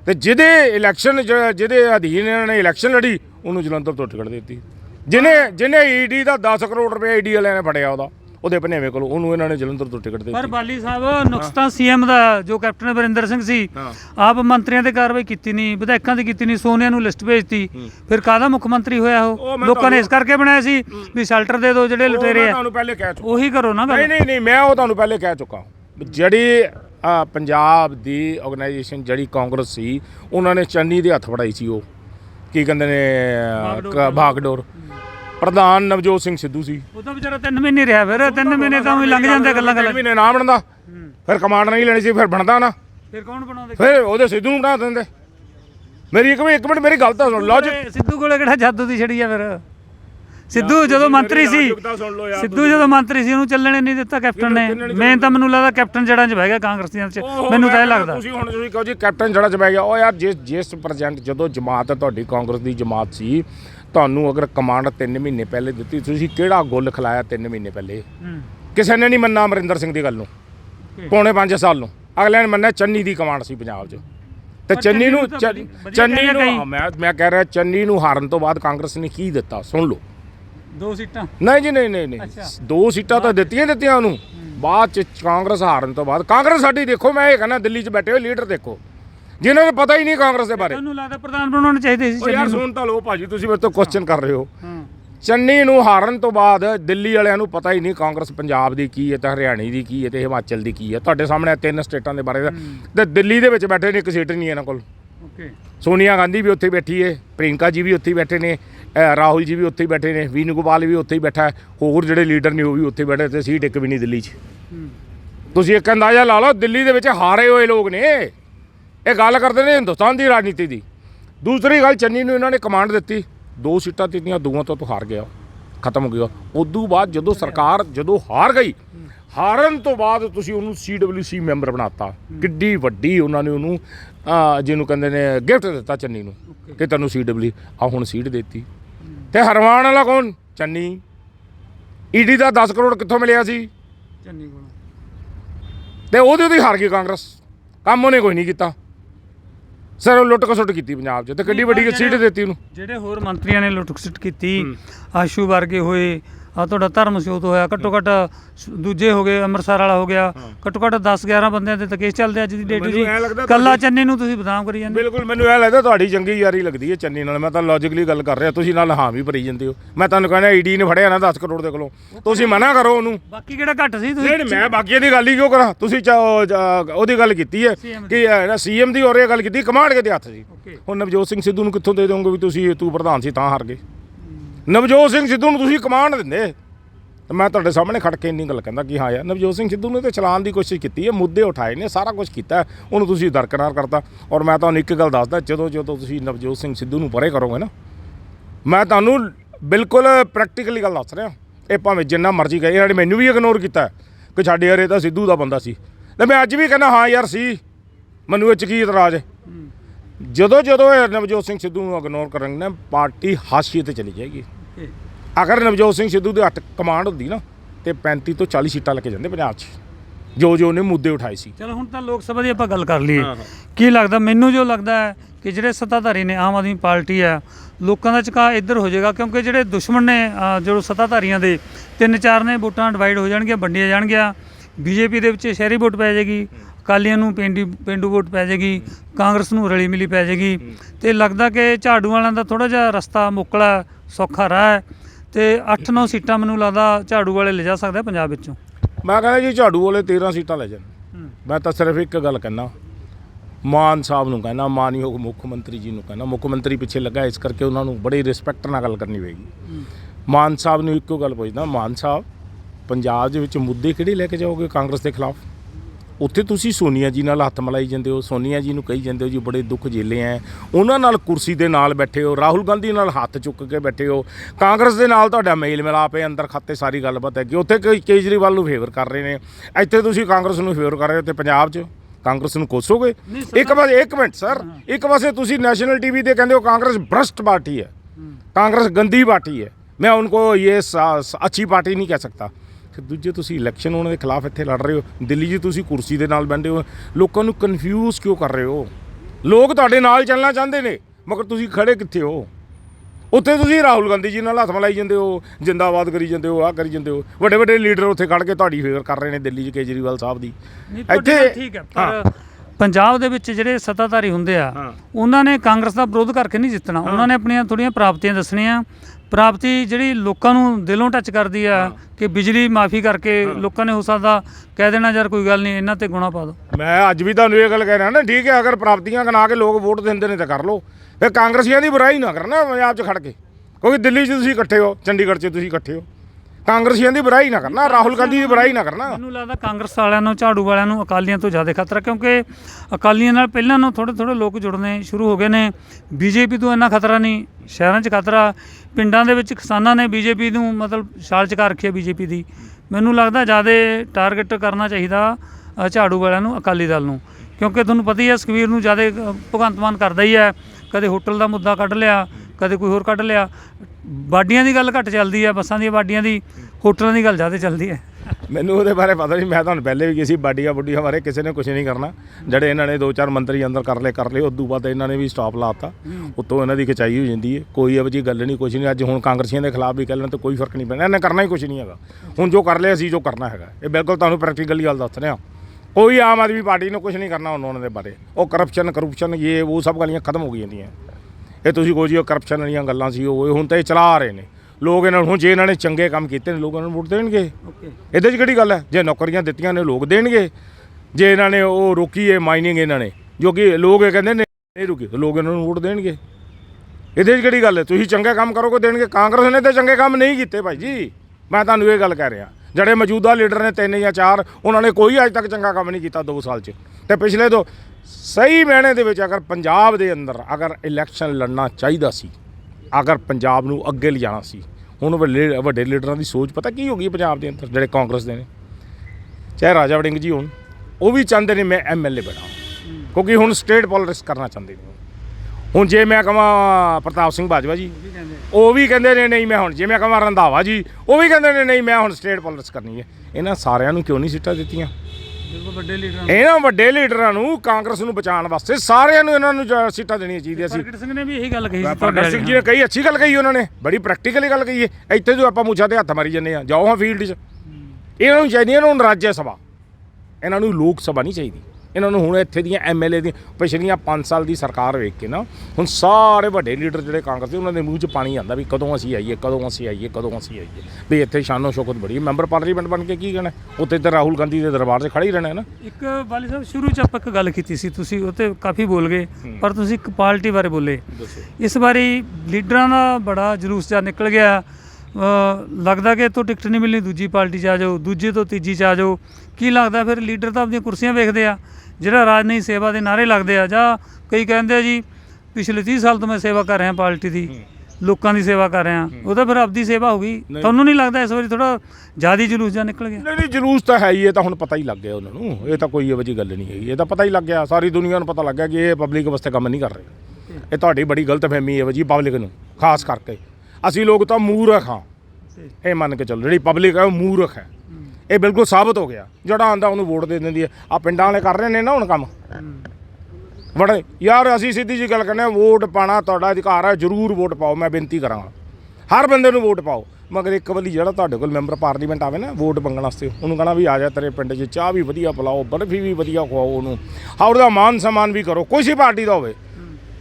ਤੇ ਜਿਹਦੇ ਇਲੈਕਸ਼ਨ ਜਿਹਦੇ ਅਧੀਨ ਇਹਨਾਂ ਨੇ ਇਲੈਕਸ਼ਨ ਲੜੀ ਉਹਨੂੰ ਜਲੰਧਰ ਤੋਂ ਟਿਕਟ ਦਿੱਤੀ। ਜਿਹਨੇ ਜਿਹਨੇ ਈਡੀ ਦਾ 10 ਕਰੋੜ ਰੁਪਏ ਈਡੀ ਵਾਲਿਆਂ ਨੇ ਫੜਿਆ ਉਹਦਾ। ਉਹਦੇ ਭਨੇਵੇਂ ਕੋਲ ਉਹਨੂੰ ਇਹਨਾਂ ਨੇ ਜਲੰਧਰ ਤੋਂ ਟਿਕਟ ਪਰ ਦਿੱਤੀ ਬਾਲੀ ਸਾਹਿਬ ਨੁਕਸਤਾ ਸੀਐਮ ਦਾ ਜੋ ਕੈਪਟਨ ਅਮਰਿੰਦਰ ਸਿੰਘ ਸੀ। ਆਪ ਮੰਤਰੀਆਂ ਤੇ ਕਾਰਵਾਈ ਕੀਤੀ ਨਹੀਂ ਵਿਧਾਇਕਾਂ ਦੀ ਕੀਤੀ ਨਹੀਂ ਸੋਨੀਆ ਨੂੰ ਲਿਸਟ ਭੇਜਤੀ। ਫਿਰ ਕਾਹਦਾ ਮੁੱਖ ਮੰਤਰੀ ਹੋਇਆ ਉਹ? ਲੋਕਾਂ ਨੇ ਇਸ ਕਰਕੇ ਬਣਾਇਆ ਸੀ ਵੀ ਸ਼ੈਲਟਰ ਦੇ ਦਿਓ ਜਿਹੜੇ ਲੁਟੇਰੇ ਆ। ਤੁਹਾਨੂੰ ਪਹਿਲੇ ਕਹਿ ਚੁੱਕਾ। ਉਹੀ ਕਰੋ ਨਾ ਨਹੀਂ ਗੱਲ। ਨਹੀਂ ਨਹੀਂ ਮੈਂ ਉਹ ਤੁਹਾਨੂੰ ਪਹਿਲੇ ਕਹਿ ਚੁੱਕਾ ਜਿਹੜੀ ਪੰਜਾਬ ਦੀ ਆਰਗੇਨਾਈਜੇਸ਼ਨ ਜਿਹੜੀ ਕਾਂਗਰਸ ਸੀ ਉਹਨਾਂ ਨੇ ਚੰਨੀ ਦੇ ਹੱਥ ਫੜਾਈ ਸੀ ਉਹ। ਕੀ ਕਹਿੰਦੇ ਨੇ ਭਾਗਡੋਰ ਪ੍ਰਧਾਨ ਨਵਜੋਤ ਸਿੰਘ ਸਿੱਧੂ ਸੀ। ਉਹ ਤਾਂ ਵਿਚਾਰਾ 3 ਮਹੀਨੇ ਰਿਹਾ ਫਿਰ 3 ਮਹੀਨੇ ਤਾਂ ਵੀ ਲੰਘ ਜਾਂਦੇ ਗੱਲਾਂ ਗੱਲਾਂ। ਮਹੀਨੇ ਨਾ ਬਣਦਾ। ਫਿਰ ਕਮਾਂਡ ਨਹੀਂ ਲੈਣੀ ਸੀ ਫਿਰ ਬਣਦਾ ਨਾ। ਫਿਰ ਕੌਣ ਬਣਾਉਂਦੇ? ਫਿਰ ਉਹਦੇ ਸਿੱਧੂ ਨੂੰ ਬਣਾ ਦਿੰਦੇ। ਮੇਰੀ ਇੱਕ ਮਿੰਟ ਇੱਕ ਮਿੰਟ ਮੇਰੀ ਗੱਲ ਤਾਂ ਸੁਣ ਲਓ ਜੀ ਸਿੱਧੂ ਕੋਲੇ ਕਿਹੜਾ ਜਾਦੂ ਦੀ ਛੜੀ ਆ ਫਿਰ? ਸਿੱਧੂ ਜਦੋਂ ਮੰਤਰੀ ਸੀ ਸਿੱਧੂ ਜਦੋਂ ਮੰਤਰੀ ਸੀ ਉਹਨੂੰ ਚੱਲਣੇ ਨਹੀਂ ਦਿੱਤਾ ਕੈਪਟਨ ਨੇ। ਮੈਂ ਤਾਂ ਮੈਨੂੰ ਲੱਗਦਾ ਕੈਪਟਨ ਜੜਾਂ 'ਚ ਬਹਿ ਗਿਆ ਕਾਂਗਰਸੀਆਂ 'ਚ। ਉਹ ਮੈਨੂੰ ਤਾਂ ਇਹ ਲੱਗਦਾ। ਤੁਸੀਂ ਹੁਣ ਤੁਸੀਂ ਕਹੋ ਜੀ ਕੈਪਟਨ ਜਿਹੜਾ ਚ ਬਹਿ ਗਿਆ। ਉਹ ਯਾਰ ਜਿਸ ਜਿਸ ਪ੍ਰੈਜ਼ੈਂਟ ਜਦੋਂ ਜਮਾਤ ਹੈ ਤੁਹਾਡੀ ਕਾਂਗਰਸ ਦੀ ਜਮਾਤ ਸੀ ਤੁਹਾਨੂੰ ਅਗਰ ਕਮਾਂਡ 3 ਮਹੀਨੇ ਪਹਿਲੇ ਦਿੱਤੀ ਤੁਸੀਂ ਕਿਹੜਾ ਗੁੱਲ ਖਿਲਾਇਆ 3 ਮਹੀਨੇ ਪਹਿਲੇ? ਕਿਸੇ ਨੇ ਨਹੀਂ ਮੰਨਾ ਅਮਰਿੰਦਰ ਸਿੰਘ ਦੀ ਗੱਲ ਨੂੰ। ਪੌਣੇ 5 ਸਾਲ ਨੂੰ। ਅਗਲੇ ਨੇ ਮੰਨਿਆ ਚੰਨੀ ਦੀ ਕਮਾਂਡ ਸੀ ਪੰਜਾਬ 'ਚ। ਤੇ ਚੰਨੀ ਨੂੰ ਚੰਨੀ ਨੂੰ ਮੈਂ ਮੈਂ ਕਹਿ ਰਿਹਾ ਚੰਨੀ ਨੂੰ ਹਾਰਨ ਤੋਂ ਬਾਅਦ ਕਾਂਗਰਸ ਨੇ ਕੀ ਦਿੱਤਾ? ਸੁਣ ਲਓ। ਦੋ ਸੀਟਾਂ। ਨਹੀਂ ਜੀ ਨਹੀਂ ਨਹੀਂ ਨਹੀਂ। ਦੋ ਸੀਟਾਂ ਤਾਂ ਦਿੱਤੀਆਂ ਦਿੱਤੀਆਂ ਉਹਨੂੰ। ਬਾਅਦ ਚ ਕਾਂਗਰਸ ਹਾਰਨ ਤੋਂ ਬਾਅਦ ਕਾਂਗਰਸ ਸਾਡੀ ਦੇਖੋ ਮੈਂ ਇਹ ਕਹਿੰਦਾ ਦਿੱਲੀ 'ਚ ਬੈਠੇ ਹੋਏ ਲੀਡਰ ਦੇਖੋ। ਜਿਨ੍ਹਾਂ ਨੂੰ ਪਤਾ ਹੀ ਨਹੀਂ ਕਾਂਗਰਸ ਦੇ ਬਾਰੇ। ਤੁਹਾਨੂੰ ਲੱਗਦਾ ਪ੍ਰਧਾਨ ਬਣਾਉਣੇ ਚਾਹੀਦੇ ਸੀ ਉਹ ਯਾਰ ਸੁਣ ਤਾਂ ਲਓ ਭਾਜੀ ਤੁਸੀਂ ਮੇਰੇ ਤੋਂ ਕੁਐਸਚਨ ਕਰ ਰਹੇ ਹੋ। ਚੰਨੀ ਨੂੰ ਹਾਰਨ ਤੋਂ ਬਾਅਦ ਦਿੱਲੀ ਵਾਲਿਆਂ ਨੂੰ ਪਤਾ ਹੀ ਨਹੀਂ ਕਾਂਗਰਸ ਪੰਜਾਬ ਦੀ ਕੀ ਹੈ ਤੇ ਹਰਿਆਣੇ ਦੀ ਕੀ ਹੈ ਤੇ ਹਿਮਾਚਲ ਦੀ ਕੀ ਹੈ। ਤੁਹਾਡੇ ਸਾਹਮਣੇ ਤਿੰਨ ਸਟੇਟਾਂ ਦੇ ਬਾਰੇ ਤੇ ਦਿੱਲੀ ਦੇ ਵਿੱਚ ਬੈਠੇ ਨੇ ਇੱਕ ਸੀਟ ਨਹੀਂ ਇਹਨਾਂ ਕੋਲ। ਓਕੇ। ਸੋਨੀਆ ਗਾਂਧੀ ਵੀ ਉੱਥੇ ਬੈਠੀ ਹੈ ਪ੍ਰਿੰਕਾ ਜੀ ਵੀ ਉੱਥੇ ਬੈਠੇ ਨੇ ਰਾਹੁਲ ਜੀ ਵੀ ਉੱਥੇ ਹੀ ਬੈਠੇ ਨੇ ਵੀਨੂ ਗੋਪਾਲ ਵੀ ਉੱਥੇ ਹੀ ਬੈਠਾ ਹੋਰ ਜਿਹੜੇ ਲੀਡਰ ਨੇ ਉਹ ਵੀ ਉੱਥੇ ਬੈਠੇ ਤੇ ਸੀਟ ਇੱਕ ਵੀ ਨਹੀਂ ਦਿੱਲੀ 'ਚ। ਤੁਸੀਂ ਇੱਕ ਅੰਦਾਜ਼ਾ ਲਾ ਲਓ ਦਿੱਲੀ ਦੇ ਵਿੱਚ ਹਾਰੇ ਹੋਏ ਲੋਕ ਨੇ। ਇਹ ਗੱਲ ਕਰਦੇ ਨੇ ਹਿੰਦੁਸਤਾਨ ਦੀ ਰਾਜਨੀਤੀ ਦੀ। ਦੂਸਰੀ ਗੱਲ ਚੰਨੀ ਨੂੰ ਇਹਨਾਂ ਨੇ ਕਮਾਂਡ ਦਿੱਤੀ। ਦੋ ਸੀਟਾਂ ਦਿੱਤੀਆਂ ਦੋਵਾਂ ਤੋਂ ਤੂੰ ਹਾਰ ਗਿਆ। ਖਤਮ ਹੋ ਗਿਆ। ਉਦੋਂ ਬਾਅਦ ਜਦੋਂ ਸਰਕਾਰ ਜਦੋਂ ਹਾਰ ਗਈ ਹਾਰਨ ਤੋਂ ਬਾਅਦ ਤੁਸੀਂ ਉਹਨੂੰ ਸੀਡਬਲਯੂਸੀ ਮੈਂਬਰ ਬਣਾਤਾ। ਕਿੱਡੀ ਵੱਡੀ ਉਹਨਾਂ ਨੇ ਉਹਨੂੰ ਜਿਹਨੂੰ ਕਹਿੰਦੇ ਨੇ ਗਿਫਟ ਦਿੱਤਾ ਚੰਨੀ ਨੂੰ ਕਿ ਤੈਨੂੰ ਸੀਡਬਲਯੂ ਆ ਹੁਣ ਸੀਟ ਦਿੱਤੀ। ਤੇ ਹਰਵਾਨ ਵਾਲਾ ਕੌਣ? ਚੰਨੀ। ਈਡੀ ਦਾ 10 ਕਰੋੜ ਕਿੱਥੋਂ ਮਿਲਿਆ ਸੀ? ਚੰਨੀ ਕੋਲ। ਤੇ ਉਹਦੇ ਉਹਦੀ ਹਾਰ ਗਈ ਕਾਂਗਰਸ। ਕੰਮ ਉਹਨੇ ਕੋਈ ਨਹੀਂ ਕੀਤਾ। ਸਰ ਉਹ ਲੁੱਟ ਖਸੁੱਟ ਕੀਤੀ ਪੰਜਾਬ 'ਚ। ਤੇ ਕਿੱਡੀ ਵੱਡੀ ਸੀਟ ਦਿੱਤੀ ਉਹਨੂੰ। ਜਿਹੜੇ ਹੋਰ ਮੰਤਰੀਆਂ ਨੇ ਲੁੱਟ-ਖਸੁੱਟ ਕੀਤੀ ਆਸ਼ੂ ਵਰਗੇ ਹੋਏ ਆ ਤੁਹਾਡਾ ਧਰਮਸੋਤ ਹੋਇਆ। ਘੱਟੋ ਘੱਟ ਦੂਜੇ ਹੋ ਗਏ ਅੰਮ੍ਰਿਤਸਰ ਵਾਲਾ ਹੋ ਗਿਆ। ਘੱਟੋ ਘੱਟ 10 11 ਬੰਦਿਆਂ ਦੇ ਤਾਂ ਕੇਸ ਚੱਲਦੇ ਅੱਜ ਦੀ ਡੇਟ ਜੀ। ਕੱਲਾ ਚੰਨੀ ਨੂੰ ਤੁਸੀਂ ਬਦਨਾਮ ਕਰੀ ਜਾਂਦੇ। ਬਿਲਕੁਲ ਮੈਨੂੰ ਇਹ ਲੱਗਦਾ ਤੁਹਾਡੀ ਚੰਗੀ ਯਾਰੀ ਲੱਗਦੀ ਹੈ ਚੰਨੀ ਨਾਲ। ਮੈਂ ਤਾਂ ਲੌਜੀਕਲੀ ਗੱਲ ਕਰ ਰਿਹਾ ਤੁਸੀਂ ਨਾਲ ਹਾਂ ਵੀ ਭਰੀ ਜਾਂਦੇ ਹੋ। ਮੈਂ ਤੁਹਾਨੂੰ ਕਹਿੰਦਾ ਈਡੀ ਨੇ ਫੜਿਆ ਨਾ 10 ਕਰੋੜ ਦੇ ਕੋਲੋਂ। ਤੁਸੀਂ ਮਨਾ ਕਰੋ ਉਹਨੂੰ। ਬਾਕੀ ਕਿਹੜਾ ਘੱਟ ਸੀ ਤੁਸੀਂ? ਨਹੀਂ ਮੈਂ ਬਾਕੀਆਂ ਦੀ ਗੱਲ ਹੀ ਕਿਉਂ ਕਰਾਂ? ਤੁਸੀਂ ਉਹਦੀ ਗੱਲ ਕੀਤੀ ਹੈ ਕਿ ਨਾ ਸੀਐਮ ਦੀ ਔਰ ਇਹ ਗੱਲ ਕੀਤੀ ਕਮਾਂਡ ਕਿਤੇ ਹੱਥ ਸੀ। ਹੁਣ ਨਵਜੋਤ ਸਿੰਘ ਸਿੱਧੂ ਨੂੰ ਕਿੱਥੋਂ ਦੇ ਦੋਗੇ ਵੀ ਤੁਸੀਂ ਤੂੰ ਪ੍ਰਧਾਨ ਸੀ ਤਾਂ ਹਾਰ ਗਏ। ਨਵਜੋਤ ਸਿੰਘ ਸਿੱਧੂ ਨੂੰ ਤੁਸੀਂ ਕਮਾਂਡ ਦਿੰਦੇ। ਤੇ ਮੈਂ ਤੁਹਾਡੇ ਸਾਹਮਣੇ ਖੜ ਕੇ ਇੰਨੀ ਗੱਲ ਕਹਿੰਦਾ ਕਿ ਹਾਂ ਯਾਰ ਨਵਜੋਤ ਸਿੰਘ ਸਿੱਧੂ ਨੇ ਤੇ ਚਲਾਨ ਦੀ ਕੋਸ਼ਿਸ਼ ਕੀਤੀ ਹੈ ਮੁੱਦੇ ਉਠਾਏ ਨੇ ਸਾਰਾ ਕੁਝ ਕੀਤਾ ਉਹਨੂੰ ਤੁਸੀਂ ਦਰਕਨਾਰ ਕਰਤਾ। ਔਰ ਮੈਂ ਤੁਹਾਨੂੰ ਇੱਕ ਗੱਲ ਦੱਸਦਾ ਜਦੋਂ ਜਦੋਂ ਤੁਸੀਂ ਨਵਜੋਤ ਸਿੰਘ ਸਿੱਧੂ ਨੂੰ ਪਰੇ ਕਰੋਗੇ ਨਾ ਮੈਂ ਤੁਹਾਨੂੰ ਬਿਲਕੁਲ ਪ੍ਰੈਕਟੀਕਲੀ ਗੱਲ ਦੱਸ ਰਿਹਾ। ਇਹ ਭਾਵੇਂ ਜਿੰਨਾ ਮਰਜ਼ੀ ਕਹੇ ਇਹਨਾਂ ਨੇ ਮੈਨੂੰ ਵੀ ਇਗਨੋਰ ਕੀਤਾ ਕਿ ਸਾਡੇ ਯਾਰ ਇਹ ਤਾਂ ਸਿੱਧੂ ਦਾ ਬੰਦਾ ਸੀ। ਤੇ ਮੈਂ ਅੱਜ ਵੀ ਕਹਿੰਦਾ ਹਾਂ ਯਾਰ ਸੀ ਮੈਨੂੰ ਇਹ 'ਚ ਕੀ ਇਤਰਾਜ਼ ਹੈ? ਜਦੋਂ ਜਦੋਂ ਇਹ ਨਵਜੋਤ ਸਿੰਘ ਸਿੱਧੂ ਨੂੰ ਇਗਨੋਰ ਕਰਨਗੇ ਨਾ ਪਾਰਟੀ ਹਾਸ਼ੀਏ ਤੇ ਚਲੀ ਜਾਏਗੀ। ਅਗਰ ਨਵਜੋਤ ਸਿੰਘ ਸਿੱਧੂ ਦੇ ਹੱਥ ਕਮਾਂਡ ਹੁੰਦੀ ਨਾ ਤੇ 35 ਤੋਂ 40 ਸੀਟਾਂ ਲੈ ਕੇ ਜਾਂਦੇ ਪੰਜਾਬ 'ਚ। ਜੋ ਜੋ ਉਹਨੇ ਮੁੱਦੇ ਉਠਾਏ ਸੀ। ਚਲੋ ਹੁਣ ਤਾਂ ਲੋਕ ਸਭਾ ਦੀ ਆਪਾਂ ਗੱਲ ਕਰ ਲਈਏ। ਕੀ ਲੱਗਦਾ ਮੈਨੂੰ ਜੋ ਲੱਗਦਾ ਹੈ ਕਿ ਜਿਹੜੇ ਸੱਤਾਧਾਰੀ ਨੇ ਆਮ ਆਦਮੀ ਪਾਰਟੀ ਆ ਲੋਕਾਂ ਦਾ ਝੁਕਾਅ ਇੱਧਰ ਹੋ ਜਾਏਗਾ ਕਿਉਂਕਿ ਜਿਹੜੇ ਦੁਸ਼ਮਣ ਨੇ ਜੋ ਸੱਤਾਧਾਰੀਆਂ ਦੇ ਤਿੰਨ ਚਾਰ ਨੇ ਵੋਟਾਂ ਡਿਵਾਈਡ ਹੋ ਜਾਣਗੀਆਂ ਵੰਡੀਆਂ ਜਾਣਗੀਆਂ। ਬੀਜੇਪੀ ਦੇ ਵਿੱਚ ਸ਼ਹਿਰੀ ਵੋਟ ਪੈ ਜਾਏਗੀ। ਅਕਾਲੀਆਂ ਨੂੰ ਪਿੰਡੀ ਪਿੰਡੂ ਵੋਟ ਪੈ ਜਾਏਗੀ ਕਾਂਗਰਸ ਨੂੰ ਰਲੀ ਮਿਲੀ ਪੈ ਜਾਏਗੀ ਤੇ ਲੱਗਦਾ ਕਿ ਝਾੜੂ ਵਾਲਿਆਂ ਦਾ ਥੋੜਾ ਜਿਹਾ ਰਸਤਾ ਮੁੱਕਲਾ ਸੌਖਾ ਰਾਹ ਹੈ ਤੇ 8-9 ਸੀਟਾਂ ਮੈਨੂੰ ਲੱਗਦਾ ਝਾੜੂ ਵਾਲੇ ਲਿਜਾ ਸਕਦੇ ਆ ਪੰਜਾਬ ਵਿੱਚੋਂ। ਮੈਂ ਕਹਿੰਦਾ ਜੀ ਝਾੜੂ ਵਾਲੇ 13 ਸੀਟਾਂ ਲੈ ਜਾਣ। ਮੈਂ ਤਾਂ ਸਿਰਫ ਇੱਕ ਗੱਲ ਕਹਿਣਾ ਮਾਨ ਸਾਹਿਬ ਨੂੰ ਕਹਿਣਾ ਮਾਨਯੋਗ ਮੁੱਖ ਮੰਤਰੀ ਜੀ ਨੂੰ ਕਹਿਣਾ ਮੁੱਖ ਮੰਤਰੀ ਪਿੱਛੇ ਲੱਗਾ ਇਸ ਕਰਕੇ ਉਹਨਾਂ ਨੂੰ ਬੜੀ ਰਿਸਪੈਕਟ ਨਾਲ ਗੱਲ ਕਰਨੀ ਪਏਗੀ। ਮਾਨ ਸਾਹਿਬ ਨੂੰ ਇੱਕੋ ਗੱਲ ਪੁੱਛਦਾ ਮਾਨ ਸਾਹਿਬ ਪੰਜਾਬ ਦੇ ਵਿੱਚ ਮੁੱਦੇ ਕਿਹੜੇ ਲੈ ਕੇ ਜਾਓਗੇ ਕਾਂਗਰਸ ਦੇ ਖਿਲਾਫ? ਉੱਥੇ ਤੁਸੀਂ ਸੋਨੀਆ ਜੀ ਨਾਲ ਹੱਥ ਮਲਾਈ ਜਾਂਦੇ ਹੋ ਸੋਨੀਆ ਜੀ ਨੂੰ ਕਹੀ ਜਾਂਦੇ ਹੋ ਜੀ ਬੜੇ ਦੁੱਖ ਜੇਲੇ ਆ ਉਹਨਾਂ ਨਾਲ ਕੁਰਸੀ ਦੇ ਨਾਲ ਬੈਠੇ ਹੋ ਰਾਹੁਲ ਗਾਂਧੀ ਨਾਲ ਹੱਥ ਚੁੱਕ ਕੇ ਬੈਠੇ ਹੋ। ਕਾਂਗਰਸ ਦੇ ਨਾਲ ਤੁਹਾਡਾ ਮੇਲ ਮਿਲਾ ਪਏ ਅੰਦਰ ਖਾਤੇ ਸਾਰੀ ਗੱਲਬਾਤ ਹੈ ਕਿ ਉੱਥੇ ਕੇਜਰੀਵਾਲ ਨੂੰ ਫੇਵਰ ਕਰ ਰਹੇ ਨੇ। ਇੱਥੇ ਤੁਸੀਂ ਕਾਂਗਰਸ ਨੂੰ ਫੇਵਰ ਕਰ ਰਹੇ ਹੋ ਤੇ ਪੰਜਾਬ 'ਚ ਕਾਂਗਰਸ ਨੂੰ ਕੋਸੋਗੇ? ਇੱਕ ਵਾਰ ਇੱਕ ਮਿੰਟ ਸਰ। ਇੱਕ ਪਾਸੇ ਤੁਸੀਂ ਨੈਸ਼ਨਲ ਟੀਵੀ ਤੇ ਕਹਿੰਦੇ ਹੋ ਕਾਂਗਰਸ ਭ੍ਰਸ਼ਟ ਪਾਰਟੀ ਹੈ। ਕਾਂਗਰਸ ਗੰਦੀ ਪਾਰਟੀ ਹੈ। ਮੈਂ मैं उनको ਇਹ ਅੱਛੀ ਪਾਰਟੀ ਨਹੀਂ ਕਹਿ ਸਕਦਾ। ਫਿਰ ਦੂਜੇ ਤੁਸੀਂ ਇਲੈਕਸ਼ਨ ਉਹਨਾਂ ਦੇ ਖਿਲਾਫ ਇੱਥੇ ਲੜ ਰਹੇ ਹੋ ਦਿੱਲੀ 'ਚ ਤੁਸੀਂ ਕੁਰਸੀ ਦੇ ਨਾਲ ਬੈਠੇ ਹੋ ਲੋਕਾਂ ਨੂੰ ਕਨਫਿਊਜ਼ ਕਿਉਂ ਕਰ ਰਹੇ ਹੋ? ਲੋਕ ਤੁਹਾਡੇ ਨਾਲ ਚੱਲਣਾ ਚਾਹੁੰਦੇ ਨੇ ਮਗਰ ਤੁਸੀਂ ਖੜੇ ਕਿੱਥੇ ਹੋ? ਉੱਥੇ ਤੁਸੀਂ ਰਾਹੁਲ ਗਾਂਧੀ ਜੀ ਨਾਲ ਹੱਥ ਮਲਾਈ ਜਾਂਦੇ ਹੋ ਜਿੰਦਾਬਾਦ ਕਰੀ ਜਾਂਦੇ ਹੋ ਆਹ ਕਰੀ ਜਾਂਦੇ ਹੋ ਵੱਡੇ ਵੱਡੇ ਲੀਡਰ ਉੱਥੇ ਖੜ ਕੇ ਤੁਹਾਡੀ ਫੇਵਰ ਕਰ ਰਹੇ ਨੇ ਦਿੱਲੀ 'ਚ ਕੇਜਰੀਵਾਲ ਸਾਹਿਬ ਦੀ। ਗੱਲ ਠੀਕ ਹੈ ਪਰ ਪੰਜਾਬ ਦੇ ਵਿੱਚ ਜਿਹੜੇ ਸੱਤਾਧਾਰੀ ਹੁੰਦੇ ਆ। ਉਹਨਾਂ ਨੇ ਕਾਂਗਰਸ ਦਾ ਵਿਰੋਧ ਕਰਕੇ ਨਹੀਂ ਜਿੱਤਣਾ। ਉਹਨਾਂ ਨੇ ਆਪਣੀਆਂ ਥੋੜੀਆਂ ਪ੍ਰਾਪਤੀਆਂ ਦੱਸਣੀਆਂ ਪ੍ਰਾਪਤੀ ਜਿਹੜੀ ਲੋਕਾਂ ਨੂੰ ਦਿਲੋਂ ਟੱਚ ਕਰਦੀ ਆ ਕਿ ਬਿਜਲੀ ਮਾਫੀ ਕਰਕੇ ਲੋਕਾਂ ਨੇ ਹੋ ਸਕਦਾ ਕਹਿ ਦੇਣਾ ਯਾਰ ਕੋਈ ਗੱਲ ਨਹੀਂ ਇਹਨਾਂ ਤੇ ਗੁਣਾ ਪਾ ਦਿਓ ਮੈਂ ਅੱਜ ਵੀ ਤੁਹਾਨੂੰ ਇਹ ਗੱਲ ਕਹਿ ਰਿਹਾ ਨਾ ਠੀਕ ਹੈ ਅਗਰ ਪ੍ਰਾਪਤੀਆਂ ਗਣਾ ਕੇ ਲੋਕ ਵੋਟ ਦਿੰਦੇ ਨੇ ਤਾਂ ਕਰ ਲਓ। ਫਿਰ ਕਾਂਗਰਸੀਆਂ ਦੀ ਬੁਰਾਈ ਨਾ ਕਰਨਾ ਪੰਜਾਬ 'ਚ ਖੜ ਕੇ। ਕਿਉਂਕਿ ਦਿੱਲੀ 'ਚ ਤੁਸੀਂ ਇਕੱਠੇ ਹੋ ਚੰਡੀਗੜ੍ਹ 'ਚ ਤੁਸੀਂ ਇਕੱਠੇ ਹੋ। ਕਾਂਗਰਸੀਆਂ ਦੀ ਬੁਰਾਈ ਨਾ ਕਰਨਾ ਰਾਹੁਲ ਗਾਂਧੀ ਦੀ ਬੁਰਾਈ ਨਾ ਕਰਨਾ। ਮੈਨੂੰ ਲੱਗਦਾ ਕਾਂਗਰਸ ਵਾਲਿਆਂ ਨੂੰ ਝਾੜੂ ਵਾਲਿਆਂ ਨੂੰ ਅਕਾਲੀਆਂ ਤੋਂ ਜ਼ਿਆਦਾ ਖਤਰਾ ਕਿਉਂਕਿ ਅਕਾਲੀਆਂ ਨਾਲ ਪਹਿਲਾਂ ਨੂੰ ਥੋੜੇ ਥੋੜੇ ਲੋਕ ਜੁੜਨੇ ਸ਼ੁਰੂ ਹੋ ਗਏ ਨੇ। ਬੀਜੇਪੀ ਤੋਂ ਇੰਨਾ ਖਤਰਾ ਨਹੀਂ ਸ਼ਹਿਰਾਂ 'ਚ ਖਤਰਾ ਪਿੰਡਾਂ ਦੇ ਵਿੱਚ ਕਿਸਾਨਾਂ ਨੇ ਬੀਜੇਪੀ ਨੂੰ ਮਤਲਬ ਛਾਲ ਚਕਾ ਰੱਖੀ ਹੈ ਬੀਜੇਪੀ ਦੀ। ਮੈਨੂੰ ਲੱਗਦਾ ਜ਼ਿਆਦਾ ਟਾਰਗੇਟ ਕਰਨਾ ਚਾਹੀਦਾ ਝਾੜੂ ਵਾਲਿਆਂ ਨੂੰ ਅਕਾਲੀ ਦਲ ਨੂੰ। ਕਿਉਂਕਿ ਤੁਹਾਨੂੰ ਪਤਾ ਹੀ ਹੈ ਸੁਖਬੀਰ ਨੂੰ ਜ਼ਿਆਦਾ ਭਗਵੰਤ ਮਾਨ ਕਰਦਾ ਹੀ ਹੈ। ਕਦੇ ਹੋਟਲ ਦਾ ਮੁੱਦਾ ਕੱਢ ਲਿਆ ਕਦੇ ਕੋਈ ਹੋਰ ਕੱਢ ਲਿਆ। ਬਾਡੀਆਂ ਦੀ ਗੱਲ ਘੱਟ ਚੱਲਦੀ ਹੈ ਬੱਸਾਂ ਦੀਆਂ ਬਾਡੀਆਂ ਦੀ ਹੋਟਲਾਂ ਦੀ ਗੱਲ ਜ਼ਿਆਦਾ ਚੱਲਦੀ ਹੈ। ਮੈਨੂੰ ਉਹਦੇ ਬਾਰੇ ਪਤਾ ਨਹੀਂ ਮੈਂ ਤੁਹਾਨੂੰ ਪਹਿਲੇ ਵੀ ਕਿਸੇ ਬਾਡੀਆਂ ਬੁੱਡੀਆਂ ਬਾਰੇ ਕਿਸੇ ਨੇ ਕੁਝ ਨਹੀਂ ਕਰਨਾ। ਜਿਹੜੇ ਇਹਨਾਂ ਨੇ ਦੋ ਚਾਰ ਮੰਤਰੀ ਅੰਦਰ ਕਰ ਲਏ ਕਰ ਲਏ ਉਦੋਂ ਬਾਅਦ ਇਹਨਾਂ ਨੇ ਵੀ ਸਟਾਪ ਲਾਤਾ ਉੱਤੋਂ ਇਹਨਾਂ ਦੀ ਖਿਚਾਈ ਹੋ ਜਾਂਦੀ ਹੈ। ਕੋਈ ਇਹੋ ਜਿਹੀ ਗੱਲ ਨਹੀਂ ਕੁਝ ਨਹੀਂ। ਅੱਜ ਹੁਣ ਕਾਂਗਰਸੀਆਂ ਦੇ ਖਿਲਾਫ ਵੀ ਕਹਿ ਲੈਣ ਤਾਂ ਕੋਈ ਫ਼ਰਕ ਨਹੀਂ ਪੈਣਾ। ਇਹਨੇ ਕਰਨਾ ਹੀ ਕੁਝ ਨਹੀਂ ਹੈਗਾ। ਹੁਣ ਜੋ ਕਰ ਲਿਆ ਅਸੀਂ ਜੋ ਕਰਨਾ ਹੈਗਾ। ਇਹ ਬਿਲਕੁਲ ਤੁਹਾਨੂੰ ਪ੍ਰੈਕਟੀਕਲੀ ਗੱਲ ਦੱਸ ਰਿਹਾ। ਕੋਈ ਆਮ ਆਦਮੀ ਪਾਰਟੀ ਨੂੰ ਕੁਝ ਨਹੀਂ ਕਰਨਾ ਉਹਨਾਂ ਦੇ ਬਾਰੇ। ਉਹ ਕਰਪਸ਼ਨ ਕਰਪਸ਼ਨ ਇਹ ਉਹ ਸਭ ਗੱਲਾਂ ਖਤਮ ਹੋ ਗਈਆਂ ਦੀਆਂ। ਇਹ ਤੁਸੀਂ ਕਹੋ ਜੀ ਉਹ ਕਰਪਸ਼ਨ ਵਾਲੀਆਂ ਗੱਲਾਂ ਸੀ ਉਹ ਹੁਣ ਤਾਂ ਇਹ ਚਲਾ ਰਹੇ ਨੇ। ਲੋਕ ਇਹਨਾਂ ਨੂੰ ਜੇ ਇਹਨਾਂ ਨੇ ਚੰਗੇ ਕੰਮ ਕੀਤੇ ਨੇ ਲੋਕ ਇਹਨਾਂ ਨੂੰ ਵੋਟ ਦੇਣਗੇ। ਓਕੇ ਇਹਦੇ 'ਚ ਕਿਹੜੀ ਗੱਲ ਹੈ? ਜੇ ਨੌਕਰੀਆਂ ਦਿੱਤੀਆਂ ਨੇ ਲੋਕ ਦੇਣਗੇ। ਜੇ ਇਹਨਾਂ ਨੇ ਉਹ ਰੋਕੀ ਹੈ ਮਾਈਨਿੰਗ ਇਹਨਾਂ ਨੇ ਜੋ ਕਿ ਲੋਕ ਇਹ ਕਹਿੰਦੇ ਨੇ ਨਹੀਂ ਰੁਕੀ ਲੋਕ ਇਹਨਾਂ ਨੂੰ ਵੋਟ ਦੇਣਗੇ। ਇਹਦੇ 'ਚ ਕਿਹੜੀ ਗੱਲ ਹੈ? ਤੁਸੀਂ ਚੰਗੇ ਕੰਮ ਕਰੋਗੇ ਦੇਣਗੇ। ਕਾਂਗਰਸ ਨੇ ਤਾਂ ਚੰਗੇ ਕੰਮ ਨਹੀਂ ਕੀਤੇ ਭਾਈ ਜੀ। ਮੈਂ ਤੁਹਾਨੂੰ ਇਹ ਗੱਲ ਕਹਿ ਰਿਹਾ। ਜਿਹੜੇ ਮੌਜੂਦਾ ਲੀਡਰ ਨੇ ਤਿੰਨ ਜਾਂ ਚਾਰ, ਉਹਨਾਂ ਨੇ ਕੋਈ ਅੱਜ ਤੱਕ ਚੰਗਾ ਕੰਮ ਨਹੀਂ ਕੀਤਾ 2 ਸਾਲ 'ਚ। ਤੇ ਪਿਛਲੇ ਦੋ, ਸਹੀ ਮਹਿਣੇ ਦੇ ਵਿੱਚ ਅਗਰ ਪੰਜਾਬ ਦੇ ਅੰਦਰ ਅਗਰ ਇਲੈਕਸ਼ਨ ਲੜਨਾ ਚਾਹੀਦਾ ਸੀ, ਅਗਰ ਪੰਜਾਬ ਨੂੰ ਅੱਗੇ ਲਿਜਾਣਾ ਸੀ, ਹੁਣ ਵੱਡੇ ਵੱਡੇ ਲੀਡਰਾਂ ਦੀ ਸੋਚ ਪਤਾ ਕੀ ਹੋ ਗਈ ਪੰਜਾਬ ਦੇ ਅੰਦਰ, ਜਿਹੜੇ ਕਾਂਗਰਸ ਦੇ ਨੇ? ਚਾਹੇ ਰਾਜਾ ਵੜਿੰਗ ਜੀ ਹੋਣ, ਉਹ ਵੀ ਚਾਹੁੰਦੇ ਨੇ ਮੈਂ ਐਮਐਲਏ ਬਣਾ ਕਿਉਂਕਿ ਹੁਣ ਸਟੇਟ ਪੋਲਿਟਿਕਸ ਕਰਨਾ ਚਾਹੁੰਦੇ ਨੇ। ਹੁਣ ਜੇ ਮੈਂ ਕਹਾਂ ਪ੍ਰਤਾਪ ਸਿੰਘ ਬਾਜਵਾ ਜੀ ਉਹ ਵੀ ਕਹਿੰਦੇ ਨੇ ਨਹੀਂ ਮੈਂ ਹੁਣ ਜੇ ਮੈਂ ਕਹਾਂ ਰੰਧਾਵਾ ਜੀ ਉਹ ਵੀ ਕਹਿੰਦੇ ਨੇ ਨਹੀਂ ਮੈਂ ਹੁਣ ਸਟੇਟ ਪੋਲਿਟਿਕਸ ਕਰਨੀ ਹੈ। ਇਹਨਾਂ ਸਾਰਿਆਂ ਨੂੰ ਕਿਉਂ ਨਹੀਂ ਸੀਟਾਂ ਦਿੱਤੀਆਂ? ਬਿਲਕੁਲ ਵੱਡੇ ਲੀਡਰਾਂ ਇਹਨਾਂ ਵੱਡੇ ਲੀਡਰਾਂ ਨੂੰ ਕਾਂਗਰਸ ਨੂੰ ਬਚਾਉਣ ਵਾਸਤੇ ਸਾਰਿਆਂ ਨੂੰ ਇਹਨਾਂ ਨੂੰ ਸੀਟਾਂ ਦੇਣੀਆਂ ਚਾਹੀਦੀਆਂ ਸੀ। ਪ੍ਰਗਟ ਸਿੰਘ ਨੇ ਵੀ ਇਹੀ ਗੱਲ ਕਹੀ ਸੀ ਪ੍ਰਗਟ ਸਿੰਘ ਜੀ ਨੇ ਕਹੀ ਅੱਛੀ ਗੱਲ ਕਹੀ ਉਹਨਾਂ ਨੇ ਬੜੀ ਪ੍ਰੈਕਟੀਕਲੀ ਗੱਲ ਕਹੀ ਹੈ। ਇੱਥੇ ਜੋ ਆਪਾਂ ਮੁੱਛਾਂ ਤੇ ਹੱਥ ਮਾਰੀ ਜੰਨੇ ਆ ਜਾਓ ਹਾਂ ਫੀਲਡ 'ਚ। ਇਹਨਾਂ ਨੂੰ ਚਾਹੀਦੀ ਇਹਨਾਂ ਨੂੰ ਰਾਜ ਸਭਾ। ਇਹਨਾਂ ਨੂੰ ਲੋਕ ਸਭਾ ਨਹੀਂ ਚਾਹੀਦੀ। ਇਹਨਾਂ ਨੂੰ ਹੁਣ ਇੱਥੇ ਦੀਆਂ ਐਮਐਲਏ ਦੀਆਂ ਪਿਛਲੀਆਂ 5 ਸਾਲ ਦੀ ਸਰਕਾਰ ਵੇਖ ਕੇ ਨਾ ਹੁਣ ਸਾਰੇ ਵੱਡੇ ਲੀਡਰ ਜਿਹੜੇ ਕਾਂਗਰਸ ਦੇ ਉਹਨਾਂ ਦੇ ਮੂੰਹ 'ਚ ਪਾਣੀ ਆਉਂਦਾ ਵੀ ਕਦੋਂ ਅਸੀਂ ਆਈਏ ਕਦੋਂ ਅਸੀਂ ਆਈਏ ਕਦੋਂ ਅਸੀਂ ਆਈਏ। ਵੀ ਇੱਥੇ ਸ਼ਾਨੋ ਸ਼ੌਕਤ ਬੜੀ। ਮੈਂਬਰ ਪਾਰਲੀਮੈਂਟ ਬਣ ਕੇ ਕੀ ਕਹਿਣਾ? ਉੱਥੇ ਤੇ ਰਾਹੁਲ ਗਾਂਧੀ ਦੇ ਦਰਬਾਰ 'ਚ ਖੜਾ ਹੀ ਰਹਿਣਾ ਹੈ ਨਾ। ਇੱਕ ਵਾਲੀ ਸਾਹਿਬ ਸ਼ੁਰੂ ਚ ਆਪਾਂ ਇੱਕ ਗੱਲ ਕੀਤੀ ਸੀ ਤੁਸੀਂ ਉਹ ਤੇ ਕਾਫੀ ਬੋਲ ਗਏ ਪਰ ਤੁਸੀਂ ਇੱਕ ਪਾਰਟੀ ਬਾਰੇ ਬੋਲੇ। ਇਸ ਵਾਰੀ ਲੀਡਰਾਂ ਦਾ ਬੜਾ ਜਲੂਸ ਜਿਹਾ ਨਿਕਲ ਗਿਆ। ਲੱਗਦਾ ਕਿ ਇੱਥੋਂ ਟਿਕਟ ਨਹੀਂ ਮਿਲਣੀ ਦੂਜੀ ਪਾਰਟੀ 'ਚ ਆ ਜਾਓ ਦੂਜੀ ਤੋਂ ਤੀਜੀ 'ਚ ਆ ਜਾਓ। ਕੀ ਲੱਗਦਾ ਫਿਰ ਲੀਡਰ ਤਾਂ ਆਪਣੀਆਂ ਕੁਰਸੀਆਂ ਵੇਖਦੇ ਆ ਜਿਹੜਾ ਰਾਜਨੀਤੀ ਸੇਵਾ ਦੇ ਨਾਰੇ ਲੱਗਦੇ ਆ ਜਾਂ ਕਈ ਕਹਿੰਦੇ ਆ ਜੀ ਪਿਛਲੇ 30 ਸਾਲ ਤੋਂ ਮੈਂ ਸੇਵਾ ਕਰ ਰਿਹਾ ਪਾਰਟੀ ਦੀ ਲੋਕਾਂ ਦੀ ਸੇਵਾ ਕਰ ਰਿਹਾ ਉਹ ਤਾਂ ਫਿਰ ਆਪਦੀ ਸੇਵਾ ਹੋ ਗਈ। ਤੁਹਾਨੂੰ ਨਹੀਂ ਲੱਗਦਾ ਇਸ ਵਾਰੀ ਥੋੜਾ ਜ਼ਿਆਦਾ ਜਲੂਸ ਜਿਹਾ ਨਿਕਲ ਗਿਆ? ਨਹੀਂ ਨਹੀਂ ਜਲੂਸ ਤਾਂ ਹੈ ਹੀ ਇਹ ਤਾਂ ਹੁਣ ਪਤਾ ਹੀ ਲੱਗ ਗਿਆ ਉਹਨਾਂ ਨੂੰ ਇਹ ਤਾਂ ਕੋਈ ਇਹੋ ਜਿਹੀ ਗੱਲ ਨਹੀਂ ਹੈਗੀ ਇਹ ਤਾਂ ਪਤਾ ਹੀ ਲੱਗ ਗਿਆ ਸਾਰੀ ਦੁਨੀਆ ਨੂੰ ਪਤਾ ਲੱਗ ਗਿਆ ਕਿ ਇਹ ਪਬਲਿਕ ਵਾਸਤੇ ਕੰਮ ਨਹੀਂ ਕਰ ਰਹੇ। ਇਹ ਤੁਹਾਡੀ ਬੜੀ ਗਲਤਫਹਿਮੀ ਹੈ ਜੀ ਪਬਲਿਕ ਨੂੰ ਖਾਸ ਕਰਕੇ। ਅਸੀਂ ਲੋਕ ਤਾਂ ਮੂਰਖ ਹਾਂ। ਇਹ ਮੰਨ ਕੇ ਚੱਲੋ ਜਿਹੜੀ ਪਬਲਿਕ ਹੈ ਉਹ ਮੂਰਖ ਹੈ। ਇਹ ਬਿਲਕੁਲ ਸਾਬਤ ਹੋ ਗਿਆ। ਜਿਹੜਾ ਆਂਦਾ ਉਹਨੂੰ ਵੋਟ ਦੇ ਦਿੰਦੀ ਹੈ। ਆ ਪਿੰਡਾਂ ਵਾਲੇ ਕਰ ਰਹੇ ਨੇ ਨਾ ਹੁਣ ਕੰਮ। ਬੜੇ ਯਾਰ ਅਸੀਂ ਸਿੱਧੀ ਜੀ ਗੱਲ ਕਰਨੇ ਵੋਟ ਪਾਣਾ ਤੁਹਾਡਾ ਅਧਿਕਾਰ ਹੈ, ਜਰੂਰ ਵੋਟ ਪਾਓ, ਮੈਂ ਬੇਨਤੀ ਕਰਾਂਗਾ। ਹਰ ਬੰਦੇ ਨੂੰ ਵੋਟ ਪਾਓ। ਮਗਰ ਇੱਕ ਵਾਰੀ ਜਿਹੜਾ ਤੁਹਾਡੇ ਕੋਲ ਮੈਂਬਰ ਪਾਰਲੀਮੈਂਟ ਆਵੇ ਨਾ, ਵੋਟ ਮੰਗਣ ਵਾਸਤੇ, ਉਹਨੂੰ ਕਹਣਾ ਵੀ ਆ ਜਾ ਤੇਰੇ ਪਿੰਡ 'ਚ, ਚਾਹ ਵੀ ਵਧੀਆ ਪਿਲਾਓ, ਬਰਫੀ ਵੀ ਵਧੀਆ ਖਵਾਓ ਉਹਨੂੰ। ਹਾਂ ਉਹਦਾ ਮਾਨ ਸਨਮਾਨ ਵੀ ਕਰੋ, ਕੋਈ ਸੀ ਪਾਰਟੀ ਦਾ ਹੋਵੇ।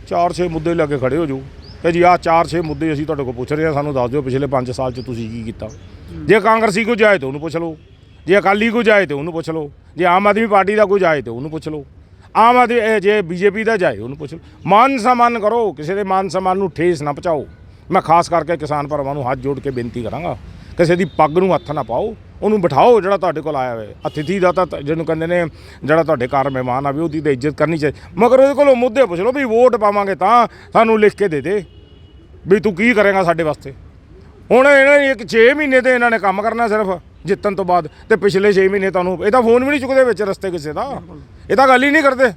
ਚਾਰ ਛੇ ਮੁੱਦੇ ਲੈ ਕੇ ਖੜੇ ਹੋ ਜਾਓ। ਤੇ ਜੀ ਆਹ ਚਾਰ ਛੇ ਮੁੱਦੇ ਅਸੀਂ ਤੁਹਾਡੇ ਕੋਲ ਪੁੱਛ ਰਹੇ ਹਾਂ, ਸਾਨੂੰ ਦੱਸ ਦਿਓ ਪਿਛਲੇ 5 ਸਾਲ 'ਚ ਤੁਸੀਂ ਕੀ ਕੀਤਾ। ਜੇ ਕਾਂਗਰਸੀ ਕੋਈ ਜਾਏ ਤਾਂ ਉਹਨੂੰ ਪੁੱਛ ਲਓ। ਜੇ ਅਕਾਲੀ ਕੋਈ ਜਾਏ ਤੇ ਉਹਨੂੰ ਪੁੱਛ ਲਓ। ਜੇ ਆਮ ਆਦਮੀ ਪਾਰਟੀ ਦਾ ਕੋਈ ਜਾਏ ਤੇ ਉਹਨੂੰ ਪੁੱਛ ਲਓ। ਆਮ ਆਦਮੀ, ਇਹ ਜੇ ਬੀਜੇਪੀ ਦਾ ਜਾਏ ਉਹਨੂੰ ਪੁੱਛ ਲਓ। ਮਾਨ ਸਨਮਾਨ ਕਰੋ, ਕਿਸੇ ਦੇ ਮਾਨ ਸਨਮਾਨ ਨੂੰ ਠੇਸ ਨਾ ਪਹੁੰਚਾਓ। ਮੈਂ ਖਾਸ ਕਰਕੇ ਕਿਸਾਨ ਭਰਾਵਾਂ ਨੂੰ ਹੱਥ ਜੋੜ ਕੇ ਬੇਨਤੀ ਕਰਾਂਗਾ, ਕਿਸੇ ਦੀ ਪੱਗ ਨੂੰ ਹੱਥ ਨਾ ਪਾਓ, ਉਹਨੂੰ ਬਿਠਾਓ ਜਿਹੜਾ ਤੁਹਾਡੇ ਕੋਲ ਆਇਆ ਹੋਵੇ। ਅਤਿਥੀ ਦਾ ਤਾਂ ਜਿਹਨੂੰ ਕਹਿੰਦੇ ਨੇ, ਜਿਹੜਾ ਤੁਹਾਡੇ ਘਰ ਮਹਿਮਾਨ ਆਵੇ ਉਹਦੀ ਤਾਂ ਇੱਜ਼ਤ ਕਰਨੀ ਚਾਹੀਦੀ ਮਗਰ ਉਹਦੇ ਕੋਲੋਂ ਮੁੱਦੇ ਪੁੱਛ ਲਓ ਵੀ ਵੋਟ ਪਾਵਾਂਗੇ ਤਾਂ ਸਾਨੂੰ ਲਿਖ ਕੇ ਦੇ ਦੇ ਵੀ ਤੂੰ ਕੀ ਕਰੇਗਾ ਸਾਡੇ ਵਾਸਤੇ। ਹੁਣ ਇਹਨਾਂ ਨੇ ਇੱਕ 6 ਮਹੀਨੇ ਤੇ ਇਹਨਾਂ ਨੇ ਕੰਮ ਕਰਨਾ ਸਿਰਫ। ਜਿੱਤਣ ਤੋਂ ਬਾਅਦ ਤੇ ਪਿਛਲੇ 6 ਮਹੀਨੇ ਤੁਹਾਨੂੰ ਇਹਦਾ ਫੋਨ ਵੀ ਨਹੀਂ ਚੁੱਕਦੇ ਵਿੱਚ ਰਸਤੇ ਕਿਸੇ ਦਾ। ਇਹ ਤਾਂ ਗੱਲ ਹੀ ਨਹੀਂ ਕਰਦੇ।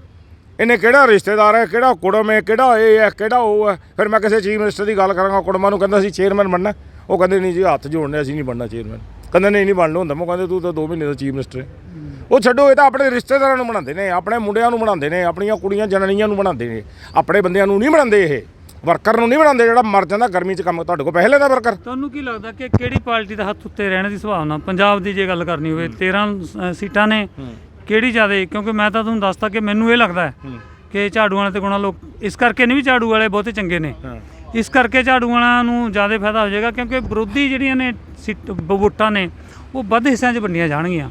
ਇਹਨੇ ਕਿਹੜਾ ਰਿਸ਼ਤੇਦਾਰ ਹੈ, ਕਿਹੜਾ ਕੁੜਮ ਹੈ, ਕਿਹੜਾ ਇਹ ਹੈ, ਕਿਹੜਾ ਉਹ ਹੈ। ਫਿਰ ਮੈਂ ਕਿਸੇ ਚੀਫ ਮਿਨਿਸਟਰ ਦੀ ਗੱਲ ਕਰਾਂਗਾ, ਕੁੜਮਾਂ ਨੂੰ ਕਹਿੰਦਾ ਸੀ ਚੇਅਰਮੈਨ ਬਣਨਾ। ਉਹ ਕਹਿੰਦੇ ਨਹੀਂ ਜੀ, ਹੱਥ ਜੋੜਨੇ, ਅਸੀਂ ਨਹੀਂ ਬਣਨਾ ਚੇਅਰਮੈਨ ਕਹਿੰਦੇ ਨਹੀਂ ਨਹੀਂ ਬਣਨਾ ਹੁੰਦਾ। ਮੈਂ ਕਹਿੰਦੇ ਤੂੰ ਤਾਂ 2 ਮਹੀਨੇ ਦਾ ਚੀਫ ਮਿਨਿਸਟਰ ਹੈ। ਉਹ ਛੱਡੋ, ਇਹ ਤਾਂ ਆਪਣੇ ਰਿਸ਼ਤੇਦਾਰਾਂ ਨੂੰ ਬਣਾਉਂਦੇ ਨੇ, ਆਪਣੇ ਮੁੰਡਿਆਂ ਨੂੰ ਬਣਾਉਂਦੇ ਨੇ, ਆਪਣੀਆਂ ਕੁੜੀਆਂ, ਜਨਾਨੀਆਂ ਨੂੰ ਬਣਾਉਂਦੇ ਨੇ। ਆਪਣੇ ਬੰਦਿਆਂ ਨੂੰ ਨਹੀਂ ਬਣਾਉਂਦੇ ਇਹ। ਵਰਕਰ ਨੂੰ ਨਹੀਂ ਬਣਾਉਂਦੇ ਜਿਹੜਾ ਮਰ ਜਾਂਦਾ ਗਰਮੀ 'ਚ ਕੰਮ ਤੁਹਾਡੇ ਕੋਲ ਪੈਸੇ ਲੈਂਦਾ ਵਰਕਰ? ਤੁਹਾਨੂੰ ਕੀ ਲੱਗਦਾ ਕਿ ਕਿਹੜੀ ਪਾਰਟੀ ਦਾ ਹੱਥ ਉੱਤੇ ਰਹਿਣ ਦੀ ਸੰਭਾਵਨਾ? ਪੰਜਾਬ ਦੀ ਜੇ ਗੱਲ ਕਰਨੀ ਹੋਵੇ 13 ਅ, ਸੀਟਾਂ ਨੇ। ਕਿਹੜੀ ਜ਼ਿਆਦਾ ਕਿਉਂਕਿ ਮੈਂ ਤਾਂ ਤੁਹਾਨੂੰ ਦੱਸਤਾ ਕਿ ਮੈਨੂੰ ਇਹ ਲੱਗਦਾ ਹੈ ਕਿ ਝਾੜੂ ਵਾਲੇ ਤੇ ਗੁਣਾ ਲੋਕ ਇਸ ਕਰਕੇ ਨਹੀਂ ਵੀ ਝਾੜੂ ਵਾਲੇ ਬਹੁਤੇ ਚੰਗੇ ਨੇ। ਇਸ ਕਰਕੇ ਝਾੜੂ ਵਾਲਿਆਂ ਨੂੰ ਜ਼ਿਆਦਾ ਫਾਇਦਾ ਹੋ ਜਾਏਗਾ ਕਿਉਂਕਿ ਵਿਰੋਧੀ ਜਿਹੜੀਆਂ ਨੇ ਸੀਟ- ਵੋਟਾਂ ਨੇ ਉਹ ਵੱਧ ਹਿੱਸਿਆਂ 'ਚ ਵੰਡੀਆਂ ਜਾਣਗੀਆਂ।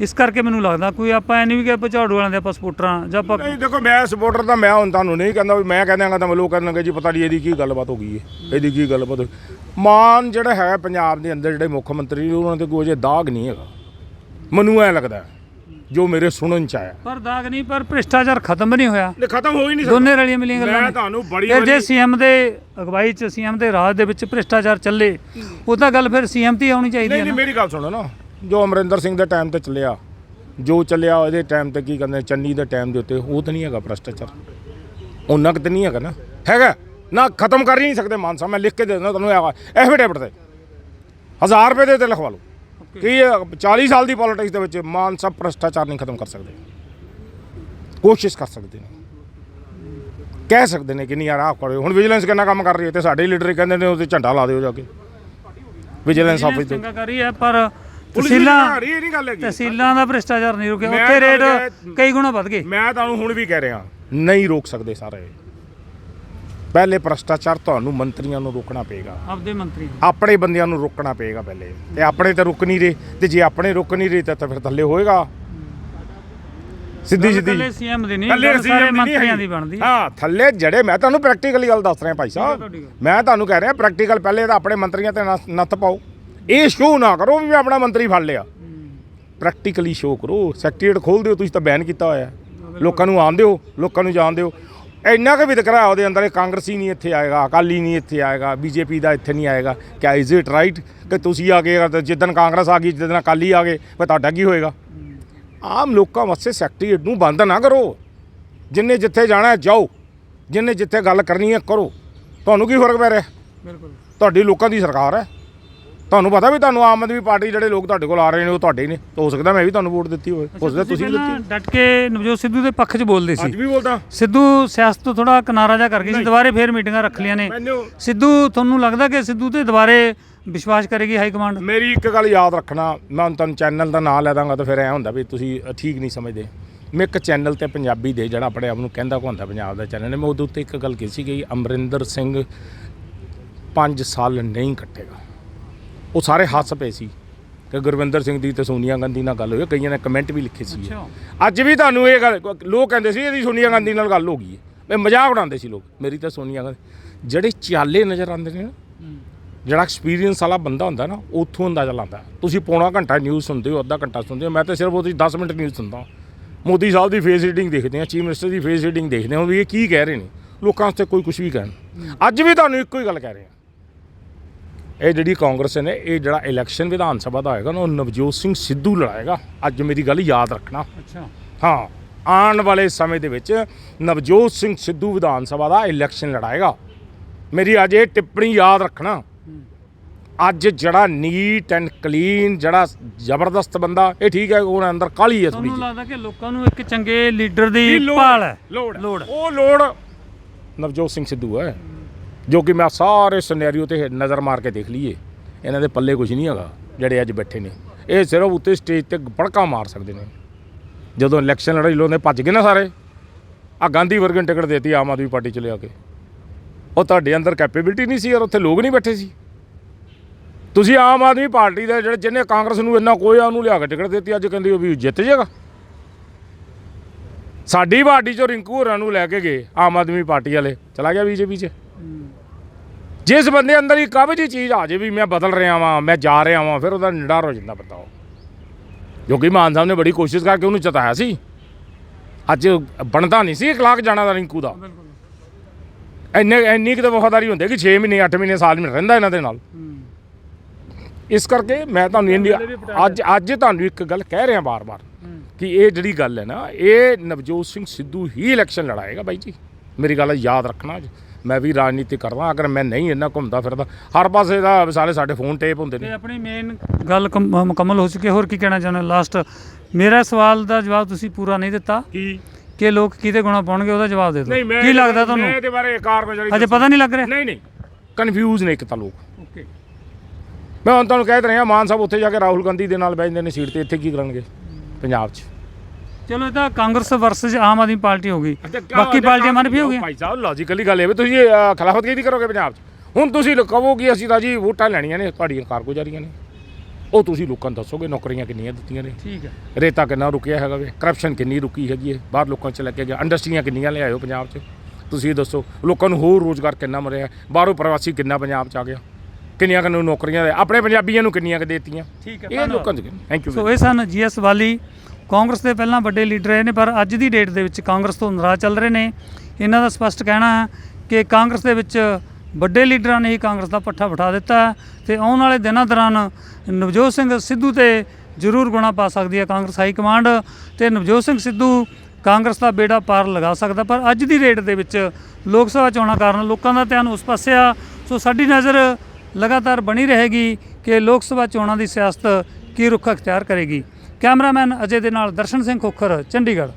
ਇਸ ਕਰਕੇ ਮੈਨੂੰ ਲੱਗਦਾ ਕੋਈ ਆਪਾਂ ਐ ਨਹੀਂ ਵੀ ਕਿ ਆਪਾਂ ਝਾੜੂ ਵਾਲਿਆਂ ਦੇ ਆਪਾਂ ਸਪੋਰਟਰਾਂ ਜਾਂ ਆਪਾਂ ਨਹੀਂ ਦੇਖੋ ਮੈਂ ਸਪੋਰਟਰ ਤਾਂ ਮੈਂ ਹੁਣ ਤੁਹਾਨੂੰ ਨਹੀਂ ਕਹਿੰਦਾ ਵੀ ਮੈਂ ਕਹਿੰਦਾਗਾ ਤਾਂ ਲੋਕ ਕਹਿਣਗੇ ਜੀ ਪਤਾ ਨਹੀਂ ਇਹਦੀ ਕੀ ਗੱਲਬਾਤ ਹੋ ਗਈ ਹੈ ਇਹਦੀ ਕੀ ਗੱਲਬਾਤ ਹੋਈ ਮਾਨ ਜਿਹੜਾ ਹੈ ਪੰਜਾਬ ਦੇ ਅੰਦਰ ਜਿਹੜੇ ਮੁੱਖ ਮੰਤਰੀ ਉਹਨਾਂ ਤੇ ਕੋਈ ਅਜੇ ਦਾਗ ਨਹੀਂ ਹੈਗਾ। ਮੈਨੂੰ ਐ ਲੱਗਦਾ ਜੋ ਮੇਰੇ ਸੁਣਨ ਚ ਆਇਆ। ਪਰ ਦਾਗ ਨਹੀਂ ਪਰ ਭ੍ਰਿਸ਼ਟਾਚਾਰ ਖਤਮ ਨਹੀਂ ਹੋਇਆ। ਇਹ ਖਤਮ ਹੋ ਹੀ ਨਹੀਂ ਦੋਨੇ ਰਲੀਆਂ ਮਿਲੀਆਂ ਗੱਲਾਂ ਮੈਂ ਤੁਹਾਨੂੰ ਬੜੀ ਜੇ ਸੀਐਮ ਦੇ ਅਗਵਾਈ ਚ ਸੀਐਮ ਦੇ ਰਾਜ ਦੇ ਵਿੱਚ ਭ੍ਰਿਸ਼ਟਾਚਾਰ ਚੱਲੇ ਉਹ ਤਾਂ ਗੱਲ ਫਿਰ ਸੀਐਮ ਤੇ ਆਉਣੀ ਚਾਹੀਦੀ ਨਹੀਂ ਹੈ ਨਹੀਂ ਨਾ। ਮੇਰੀ ਗੱਲ ਸੁਣੋ ਨਾ। ਜੋ ਅਮਰਿੰਦਰ ਸਿੰਘ ਦੇ ਟਾਈਮ ਤੇ ਚੱਲਿਆ। ਜੋ ਚੱਲਿਆ ਉਹਦੇ ਟਾਈਮ ਤੇ ਕੀ ਕਹਿੰਦੇ ਚੰਨੀ ਦੇ ਟਾਈਮ ਦੇ ਉੱਤੇ ਉਹ ਤਾਂ ਨਹੀਂ ਹੈਗਾ ਭ੍ਰਸ਼ਟਾਚਾਰ। ਉਹਨਾਂ ਕਿਤੇ ਨਹੀਂ ਹੈਗਾ ਨਾ। ਹੈਗਾ। ਨਾ ਖਤਮ ਕਰ ਹੀ ਨਹੀਂ ਸਕਦੇ ਮਾਨ ਸਾਹਿਬ ਮੈਂ ਲਿਖ ਕੇ ਦੇ ਦਿੰਦਾ ਤੁਹਾਨੂੰ ਐਫੀਡੇਵਿਟ ਤੇ। 1000 ਰੁਪਏ ਦੇ ਤੇ ਲਿਖਵਾ ਲਓ। ਕਿ ਇਹ 40 ਸਾਲ ਦੀ ਪੋਲਿਟਿਕਸ ਦੇ ਵਿੱਚ ਮਾਨ ਸਾਹਿਬ ਭ੍ਰਸ਼ਟਾਚਾਰ ਨਹੀਂ ਖਤਮ ਕਰ ਸਕਦੇ। ਕੋਸ਼ਿਸ਼ ਕਰ ਸਕਦੇ ਨੇ। ਕਹਿ ਸਕਦੇ ਨੇ ਕਿ ਨਹੀਂ ਯਾਰ ਆਹ ਕਰੋ। ਹੁਣ ਵਿਜੀਲੈਂਸ ਕਿੰਨਾ ਕੰਮ ਕਰ ਰਹੀ ਹੈ? ਤੇ ਸਾਡੇ ਲੀਡਰ ਕਹਿੰਦੇ ਨੇ ਉਹਦੇ ਝੰਡਾ ਲਾ ਦਿਓ ਜਾ ਕੇ। ਵਿਜੀਲੈਂਸ ਆਫਿਸ ਤੇ ਚੰਗਾ ਕਰ ਰਹੀ ਹੈ ਪਰ ਤਹਿਸੀਲਾਂ ਇਹ ਨਹੀਂ ਗੱਲ ਹੈਗੀ। ਤਹਿਸੀਲਾਂ ਦਾ ਭ੍ਰਿਸ਼ਟਾਚਾਰ ਨਹੀਂ ਰੁਕਿਆ। ਮੈਂ ਉੱਥੇ ਰੇਟ ਕਈ ਗੁਣਾ ਵੱਧ ਗਏ। ਮੈਂ ਤੁਹਾਨੂੰ ਹੁਣ ਵੀ ਕਹਿ ਰਿਹਾ ਨਹੀਂ ਰੋਕ ਸਕਦੇ ਸਾਰੇ। ਪਹਿਲੇ ਭ੍ਰਸ਼ਟਾਚਾਰ ਤੁਹਾਨੂੰ ਮੰਤਰੀਆਂ ਨੂੰ ਰੋਕਣਾ ਪਏਗਾ। ਆਪਦੇ ਮੰਤਰੀ ਆਪਣੇ ਬੰਦਿਆਂ ਨੂੰ ਰੋਕਣਾ ਪਏਗਾ ਪਹਿਲੇ। ਤੇ ਆਪਣੇ ਤੇ ਰੁਕ ਨਹੀਂ ਰਹੇ। ਤੇ ਜੇ ਆਪਣੇ ਰੁਕ ਨਹੀਂ ਰਹੇ ਤਾਂ ਤਾਂ ਫਿਰ ਥੱਲੇ ਹੋਏਗਾ। ਸਿੱਧੀ ਸਿੱਧੀ। ਸੀਐਮ ਦੀ ਨਹੀਂ ਥੱਲੇ ਗੱਲ ਸਾਰੇ ਮੰਤਰੀਆਂ। ਦੀ ਬਣਦੀ ਹਾਂ ਥੱਲੇ ਜਿਹੜੇ ਮੈਂ ਤੁਹਾਨੂੰ ਪ੍ਰੈਕਟੀਕਲੀ ਗੱਲ ਦੱਸ ਰਿਹਾ ਭਾਈ ਸਾਹਿਬ। ਤੁਹਾਡੀ ਗੱਲ। ਮੈਂ ਤੁਹਾਨੂੰ ਕਹਿ ਰਿਹਾ ਪ੍ਰੈਕਟੀਕਲ ਪਹਿਲੇ ਤਾਂ ਆਪਣੇ ਮੰਤਰੀਆਂ ਤੇ ਨੱਥ- ਨੱਥ ਪਾਓ। ਇਹ ਸ਼ੋਅ ਨਾ ਕਰੋ ਵੀ ਮੈਂ ਆਪਣਾ ਮੰਤਰੀ ਫੜ ਲਿਆ। ਪ੍ਰੈਕਟੀਕਲੀ ਸ਼ੋਅ ਕਰੋ। ਸੈਕਟਰੀਏਟ ਖੋਲ ਦਿਓ ਤੁਸੀਂ ਤਾਂ ਬੈਨ ਕੀਤਾ ਹੋਇਆ। ਲੋਕਾਂ ਨੂੰ ਆਣ ਦਿਓ ਲੋਕਾਂ ਨੂੰ ਜਾਣ ਦਿਓ। ਇੰਨਾ ਕੁ ਵਿਤਕਰਾ ਉਹਦੇ ਅੰਦਰ ਇਹ ਕਾਂਗਰਸੀ ਨਹੀਂ ਇੱਥੇ ਆਏਗਾ ਅਕਾਲੀ ਨਹੀਂ ਇੱਥੇ ਆਏਗਾ ਬੀਜੇਪੀ ਦਾ ਇੱਥੇ ਨਹੀਂ ਆਏਗਾ। ਕਿਆ ਇਜ਼ ਇਟ ਰਾਈਟ ਕਿ ਤੁਸੀਂ ਆ ਗਏ ਤੇ ਜਿੱਦਣ ਕਾਂਗਰਸ ਆ ਗਈ ਜਿੱਦਣ ਅਕਾਲੀ ਆ ਗਏ ਫਿਰ ਤੁਹਾਡਾ ਕੀ ਹੋਏਗਾ? ਆਮ ਲੋਕਾਂ ਵਾਸਤੇ ਸੈਕਟਰੀਏਟ ਨੂੰ ਬੰਦ ਨਾ ਕਰੋ। ਜਿੰਨੇ ਜਿੱਥੇ ਜਾਣਾ ਜਾਓ। ਜਿੰਨੇ ਜਿੱਥੇ ਗੱਲ ਕਰਨੀ ਹੈ ਕਰੋ। ਤੁਹਾਨੂੰ ਕੀ ਫ਼ਰਕ ਪੈ ਰਿਹਾ? ਬਿਲਕੁਲ। ਤੁਹਾਡੀ ਲੋਕਾਂ ਦੀ ਸਰਕਾਰ ਹੈ। ਤੁਹਾਨੂੰ ਪਤਾ ਵੀ ਤੁਹਾਨੂੰ ਆਮ ਆਦਮੀ ਪਾਰਟੀ ਜਿਹੜੇ ਲੋਕ ਤੁਹਾਡੇ ਕੋਲ ਆ ਰਹੇ ਨੇ ਉਹ ਤੁਹਾਡੇ ਨੇ। ਹੋ ਸਕਦਾ ਮੈਂ ਵੀ ਤੁਹਾਨੂੰ ਵੋਟ ਦਿੱਤੀ ਹੋਵੇ। ਹੋ ਸਕਦਾ ਤੁਸੀਂ ਵੀ ਦਿੱਤੀ। ਡਟ ਕੇ ਨਵਜੋਤ ਸਿੱਧੂ ਦੇ ਪੱਖ 'ਚ ਬੋਲਦੇ ਅੱਜ ਸੀ ਵੀ ਬੋਲਦਾ। ਸਿੱਧੂ ਸਿਆਸਤ ਤੋਂ ਥੋੜਾ ਕਿਨਾਰਾ ਜਾ ਕਰ ਗਏ ਸੀ ਦੁਬਾਰੇ ਫੇਰ ਮੀਟਿੰਗਾਂ ਰੱਖ ਲੀਆਂ ਨੇ। ਸਿੱਧੂ ਤੁਹਾਨੂੰ ਲੱਗਦਾ ਕਿ ਸਿੱਧੂ ਤੇ ਦੁਬਾਰੇ ਵਿਸ਼ਵਾਸ ਕਰੇਗੀ ਹਾਈ ਕਮਾਂਡ? ਮੇਰੀ ਇੱਕ ਗੱਲ ਯਾਦ ਰੱਖਣਾ ਮੈਂ ਹੁਣ ਤੁਹਾਨੂੰ ਚੈਨਲ ਦਾ ਨਾਮ ਲੈ ਦਾਂਗਾ ਤਾਂ ਫਿਰ ਐ ਹੁੰਦਾ ਵੀ ਤੁਸੀਂ ਠੀਕ ਨਹੀਂ ਸਮਝਦੇ। ਮੈਂ ਇੱਕ ਚੈਨਲ ਤੇ ਪੰਜਾਬੀ ਦੇ ਜਿਹੜਾ ਆਪਣੇ ਆਪ ਨੂੰ ਕਹਿੰਦਾ ਹੁੰਦਾ ਪੰਜਾਬ ਦਾ ਚੈਨਲ ਨੇ ਮੈਂ ਉਹਦੇ ਉੱਤੇ ਇੱਕ ਗੱਲ ਕੀਤੀ ਗਈ ਅਮਰਿੰਦਰ ਸਿੰਘ 5 ਸਾਲ ਨਹੀਂ ਕੱਟੇਗਾ। ਉਹ ਸਾਰੇ ਹੱਸ ਪਏ ਸੀ ਕਿ ਗੁਰਵਿੰਦਰ ਸਿੰਘ ਦੀ ਤੇ ਸੋਨੀਆ ਗਾਂਧੀ ਨਾਲ ਗੱਲ ਹੋਈ ਕਈਆਂ ਨੇ ਕਮੈਂਟ ਵੀ ਲਿਖੇ ਸੀ। ਅੱਛਾ। ਅੱਜ ਵੀ ਤੁਹਾਨੂੰ ਇਹ ਗੱਲ ਲੋਕ ਕਹਿੰਦੇ ਸੀ ਇਹਦੀ ਸੋਨੀਆ ਗਾਂਧੀ ਨਾਲ ਗੱਲ ਹੋ ਗਈ ਹੈ। ਮੈਂ ਮਜ਼ਾਕ ਉਡਾਉਂਦੇ ਸੀ ਲੋਕ। ਮੇਰੀ ਤਾਂ ਸੋਨੀਆ ਗਾਂਧੀ ਜਿਹੜੇ ਚਾਲੇ ਨਜ਼ਰ ਆਉਂਦੇ ਨੇ ਨਾ ਜਿਹੜਾ ਐਕਸਪੀਰੀਅੰਸ ਵਾਲਾ ਬੰਦਾ ਹੁੰਦਾ ਨਾ ਉੱਥੋਂ ਅੰਦਾਜ਼ਾ ਲਾਉਂਦਾ ਤੁਸੀਂ ਪੌਣਾ ਘੰਟਾ ਨਿਊਜ਼ ਸੁਣਦੇ ਹੋ ਅੱਧਾ ਘੰਟਾ ਸੁਣਦੇ ਹੋ। ਮੈਂ ਤਾਂ ਸਿਰਫ ਉਹਦੀ 10 ਮਿੰਟ ਨਿਊਜ਼ ਸੁਣਦਾ ਮੋਦੀ ਸਾਹਿਬ ਦੀ ਫੇਸ ਰੀਡਿੰਗ ਦੇਖਦੇ ਹਾਂ ਚੀਫ ਮਿਨਿਸਟਰ ਦੀ ਫੇਸ ਰੀਡਿੰਗ ਦੇਖਦੇ ਹਾਂ ਵੀ ਇਹ ਕੀ ਕਹਿ ਰਹੇ ਨੇ? ਲੋਕਾਂ ਵਾਸਤੇ ਕੋਈ ਕੁਝ ਵੀ ਕਹਿਣ। ਅੱਜ ਵੀ ਤੁਹਾਨੂੰ ਇੱਕੋ ਹੀ ਗੱਲ ਕਹਿ ਰਹੇ ਹਾਂ। ਇਹ ਜਿਹੜੀ ਕਾਂਗਰਸ ਨੇ ਇਹ ਜਿਹੜਾ ਇਲੈਕਸ਼ਨ ਵਿਧਾਨ ਸਭਾ ਦਾ ਹੋਏਗਾ ਨਾ ਉਹ ਨਵਜੋਤ ਸਿੰਘ ਸਿੱਧੂ ਲੜਾਏਗਾ। ਅੱਜ ਮੇਰੀ ਗੱਲ ਯਾਦ ਰੱਖਣਾ। ਅੱਛਾ। ਹਾਂ ਆਉਣ ਵਾਲੇ ਸਮੇਂ ਦੇ ਵਿੱਚ ਨਵਜੋਤ ਸਿੰਘ ਸਿੱਧੂ ਵਿਧਾਨ ਸਭਾ ਦਾ ਇਲੈਕਸ਼ਨ ਲੜਾਏਗਾ। ਮੇਰੀ ਅੱਜ ਇਹ ਟਿੱਪਣੀ ਯਾਦ ਰੱਖਣਾ। ਅੱਜ ਜਿਹੜਾ ਨੀਟ ਐਂਡ ਕਲੀਨ ਜਿਹੜਾ ਜ਼ਬਰਦਸਤ ਬੰਦਾ ਇਹ ਠੀਕ ਹੈ ਉਹਨਾਂ ਅੰਦਰ ਕਾਲੀ ਹੈ ਥੋੜੀ ਲੱਗਦਾ ਕਿ ਲੋਕਾਂ ਨੂੰ ਇੱਕ ਚੰਗੇ ਲੀਡਰ ਦੀ ਭਾਲ ਹੈ? ਲੋੜ। ਉਹ ਲੋੜ ਨਵਜੋਤ ਸਿੰਘ ਸਿੱਧੂ ਹੈ। ਜੋ ਕਿ ਮੈਂ ਸਾਰੇ ਸਿਨੈਰੀਓ ਤੇ ਨਜ਼ਰ ਮਾਰ ਕੇ ਦੇਖ ਲਈਏ। ਇਹਨਾਂ ਦੇ ਪੱਲੇ ਕੁਝ ਨਹੀਂ ਹੈਗਾ, ਜਿਹੜੇ ਅੱਜ ਬੈਠੇ ਨੇ। ਇਹ ਸਿਰਫ ਉੱਤੇ ਸਟੇਜ ਤੇ ਪੜਕਾ ਮਾਰ ਸਕਦੇ ਨੇ। ਜਦੋਂ ਇਲੈਕਸ਼ਨ ਲੜਾਈ ਲੋਨੇ ਭੱਜ ਗਏ ਨਾ ਸਾਰੇ। ਆ ਗਾਂਧੀ ਵਰਗਨ ਟਿਕਟ ਦੇਤੀ ਆਮ ਆਦਮੀ ਪਾਰਟੀ ਚ ਲਿਆ ਕੇ। ਉਹ ਤੁਹਾਡੇ ਅੰਦਰ ਕੈਪੇਬਿਲਿਟੀ ਨਹੀਂ ਸੀ ਯਾਰ ਉੱਥੇ ਲੋਕ ਨਹੀਂ ਬੈਠੇ ਸੀ। ਤੁਸੀਂ ਆਮ ਆਦਮੀ ਪਾਰਟੀ ਦੇ ਜਿਹੜੇ ਜਿਹਨੇ ਕਾਂਗਰਸ ਨੂੰ ਇੰਨਾ ਕੋਈ ਉਹਨੂੰ ਲਿਆ ਕੇ ਟਿਕਟ ਦਿੱਤੀ। ਅੱਜ ਕਹਿੰਦੇ ਉਹ ਵੀ ਜਿੱਤ ਜਾਏਗਾ। ਸਾਡੀ ਪਾਰਟੀ ਚੋਂ ਰਿੰਕੂ ਹੋਰਾਂ ਨੂੰ ਲੈ ਕੇ ਗਏ ਆਮ ਆਦਮੀ ਪਾਰਟੀ ਵਾਲੇ। ਚਲਾ ਗਿਆ ਬੀਜੇਪੀ 'ਚ। ਜਿਸ ਬੰਦੇ ਅੰਦਰ ਹੀ ਕਬ ਜੀ ਚੀਜ਼ ਆ ਜੇ ਵੀ ਮੈਂ ਬਦਲ ਰਿਹਾ ਵਾਂ ਮੈਂ ਜਾ ਰਿਹਾ ਵਾਂ ਫਿਰ ਉਹਦਾ ਨਿਡਰ ਹੋ ਜਾਂਦਾ ਬੰਦਾ ਉਹ। ਕਿਉਂਕਿ ਮਾਨ ਸਾਹਿਬ ਨੇ ਬੜੀ ਕੋਸ਼ਿਸ਼ ਕਰਕੇ ਉਹਨੂੰ ਚਤਾਇਆ ਸੀ। ਅੱਜ ਬਣਦਾ ਨਹੀਂ ਸੀ ਇਕਲਾਕ ਜਾਣਾ ਦਾ ਰਿੰਕੂ ਦਾ। ਇੰਨੇ ਇੰਨੀ ਕੁ ਤਾਂ ਵਫਾਦਾਰੀ ਹੁੰਦੀ ਕਿ 6 ਮਹੀਨੇ 8 ਮਹੀਨੇ ਸਾਲ ਵਿੱਚ ਰਹਿੰਦਾ ਇਹਨਾਂ ਦੇ ਨਾਲ। ਇਸ ਕਰਕੇ ਮੈਂ ਤੁਹਾਨੂੰ ਇੰਨੀ ਅੱਜ ਅੱਜ ਤੁਹਾਨੂੰ ਇੱਕ ਗੱਲ ਕਹਿ ਰਿਹਾ ਬਾਰ-ਬਾਰ ਕਿ ਇਹ ਜਿਹੜੀ ਗੱਲ ਹੈ ਨਾ ਇਹ ਨਵਜੋਤ ਸਿੰਘ ਸਿੱਧੂ ਹੀ ਇਲੈਕਸ਼ਨ ਲੜਾਏਗਾ ਬਾਈ ਜੀ। ਮੇਰੀ ਗੱਲ ਯਾਦ ਰੱਖਣਾ ਜੀ। ਮੈਂ ਵੀ ਰਾਜਨੀਤੀ ਕਰਦਾ ਅਗਰ ਮੈਂ ਨਹੀਂ ਇੰਨਾ ਘੁੰਮਦਾ ਫਿਰਦਾ ਹਰ ਪਾਸੇ ਦਾ ਸਾਰੇ ਸਾਡੇ ਫੋਨ ਟੇਪ ਹੁੰਦੇ ਤੇ ਨੇ ਆਪਣੀ ਮੇਨ ਗੱਲ ਕਮ- ਮੁਕੰਮਲ ਹੋ ਚੁੱਕੀ ਹੈ ਹੋਰ ਕੀ ਕਹਿਣਾ ਚਾਹੁੰਦੇ ਲਾਸਟ ਮੇਰਾ ਸਵਾਲ ਦਾ ਜਵਾਬ ਤੁਸੀਂ ਪੂਰਾ ਨਹੀਂ ਦਿੱਤਾ। ਕੀ? ਕਿ ਲੋਕ ਕਿਹਦੇ ਗੁਣਾ ਪਾਉਣਗੇ ਉਹਦਾ ਜਵਾਬ ਦੇ ਨਹੀਂ ਦਿਓ ਮੈਂ ਕੀ ਲੱਗਦਾ ਮੈਂ ਤੁਹਾਨੂੰ ਇਹਦੇ ਬਾਰੇ ਕਾਰਗੁਜ਼ਾਰੀ ਅਜੇ ਪਤਾ ਨਹੀਂ ਲੱਗ ਰਿਹਾ। ਨਹੀਂ ਨਹੀਂ। ਕਨਫਿਊਜ਼ ਨੇ ਇੱਕ ਤਾਂ ਲੋਕ। ਓਕੇ ਮੈਂ ਹੁਣ ਤੁਹਾਨੂੰ ਕਹਿ ਤਾਂ ਰਿਹਾ ਮਾਨ ਸਾਹਿਬ ਉੱਥੇ ਜਾ ਕੇ ਰਾਹੁਲ ਗਾਂਧੀ ਦੇ ਨਾਲ ਬਹਿ ਜਾਂਦੇ ਨੇ ਸੀਟ ਤੇ ਇੱਥੇ ਕੀ ਕਰਨਗੇ? ਪੰਜਾਬ 'ਚ। ਚਲੋ ਇਹ ਤਾਂ ਕਾਂਗਰਸ ਵਰਸਸ ਆਮ ਆਦਮੀ ਪਾਰਟੀ ਹੋ ਗਈ। ਬਾਕੀ ਪਾਰਟੀਆਂ ਮਨ ਵੀ ਹੋ ਗਈਆਂ। ਭਾਈ ਸਾਹਿਬ ਲੌਜੀਕਲੀ ਗੱਲ ਇਹ ਵੀ ਤੁਸੀਂ ਖਿਲਾਫਤ ਕਿਹਦੀ ਕਰੋਗੇ ਪੰਜਾਬ 'ਚ? ਹੁਣ ਤੁਸੀਂ ਕਹੋ ਕਿ ਅਸੀਂ ਤਾਂ ਜੀ ਵੋਟਾਂ ਲੈਣੀਆਂ ਨੇ ਤੁਹਾਡੀਆਂ ਕਾਰਗੁਜ਼ਾਰੀਆਂ ਨੇ। ਉਹ ਤੁਸੀਂ ਲੋਕਾਂ ਨੂੰ ਦੱਸੋਗੇ ਨੌਕਰੀਆਂ ਕਿੰਨੀਆਂ ਦਿੱਤੀਆਂ ਨੇ। ਠੀਕ ਹੈ। ਰੇਤਾ ਕਿੰਨਾ ਰੁਕਿਆ ਹੈਗਾ ਵੇ ਕਰਪਸ਼ਨ ਕਿੰਨੀ ਰੁਕੀ ਹੈਗੀ ਹੈ ਬਾਹਰ ਲੋਕਾਂ 'ਚ ਲੈ ਕੇ ਗਿਆ ਇੰਡਸਟਰੀਆਂ ਕਿੰਨੀਆਂ ਲਿਆਇਓ ਪੰਜਾਬ 'ਚ? ਤੁਸੀਂ ਦੱਸੋ ਲੋਕਾਂ ਨੂੰ ਹੋਰ ਰੋਜ਼ਗਾਰ ਕਿੰਨਾ ਮਿਲਿਆ ਬਾਹਰੋਂ ਪ੍ਰਵਾਸੀ ਕਿੰਨਾ ਪੰਜਾਬ 'ਚ ਆ ਗਿਆ? ਕਿੰਨੀਆਂ ਕਿੰਨੂੰ ਨੌਕਰੀਆਂ ਦੇ ਆਪਣੇ ਪੰਜਾਬੀਆਂ ਨੂੰ ਕਿੰਨੀਆਂ ਕਿ ਦੇਤੀਆਂ? ਠੀਕ ਹੈ ਇਹ ਲੋਕਾਂ 'ਚ ਥੈਂਕ ਯੂ ਸੋ ਇਹ ਸਨ ਜੀਐਸ ਵਾਲੀ ਕਾਂਗਰਸ ਦੇ ਪਹਿਲਾਂ ਵੱਡੇ ਲੀਡਰ ਰਹੇ ਨੇ, ਪਰ ਅੱਜ ਦੀ ਡੇਟ ਦੇ ਵਿੱਚ ਕਾਂਗਰਸ ਤੋਂ ਨਾਰਾਜ਼ ਚੱਲ ਰਹੇ ਨੇ। ਇਹਨਾਂ ਦਾ ਸਪਸ਼ਟ ਕਹਿਣਾ ਹੈ ਕਿ ਕਾਂਗਰਸ ਦੇ ਵਿੱਚ ਵੱਡੇ ਲੀਡਰਾਂ ਨੇ ਹੀ ਕਾਂਗਰਸ ਦਾ ਪੱਠਾ ਬਿਠਾ ਦਿੱਤਾ ਹੈ ਤੇ ਆਉਣ ਵਾਲੇ ਦਿਨਾਂ ਦੌਰਾਨ ਨਵਜੋਤ ਸਿੰਘ ਸਿੱਧੂ ਤੇ ਜ਼ਰੂਰ ਗੁਣਾ ਪਾ ਸਕਦੀ ਹੈ ਕਾਂਗਰਸ ਹਾਈ ਕਮਾਂਡ ਤੇ ਨਵਜੋਤ ਸਿੰਘ ਸਿੱਧੂ ਕਾਂਗਰਸ ਦਾ ਬੇੜਾ ਪਾਰ ਲਗਾ ਸਕਦਾ, ਪਰ ਅੱਜ ਦੀ ਰੇਟ ਦੇ ਵਿੱਚ ਲੋਕ ਸਭਾ ਚੋਣਾਂ ਕਾਰਨ ਲੋਕਾਂ ਦਾ ਧਿਆਨ ਉਸ ਪਾਸੇ ਆ। ਸੋ ਸਾਡੀ ਨਜ਼ਰ ਲਗਾਤਾਰ ਬਣੀ ਰਹੇਗੀ ਕਿ ਲੋਕ ਸਭਾ ਚੋਣਾਂ ਦੀ ਸਿਆਸਤ ਕੀ ਰੁਖ ਅਖਤਿਆਰ ਕਰੇਗੀ। ਕੈਮਰਾਮੈਨ ਅਜੇ ਦੇ ਨਾਲ ਦਰਸ਼ਨ ਸਿੰਘ ਖੋਖਰ ਚੰਡੀਗੜ੍ਹ।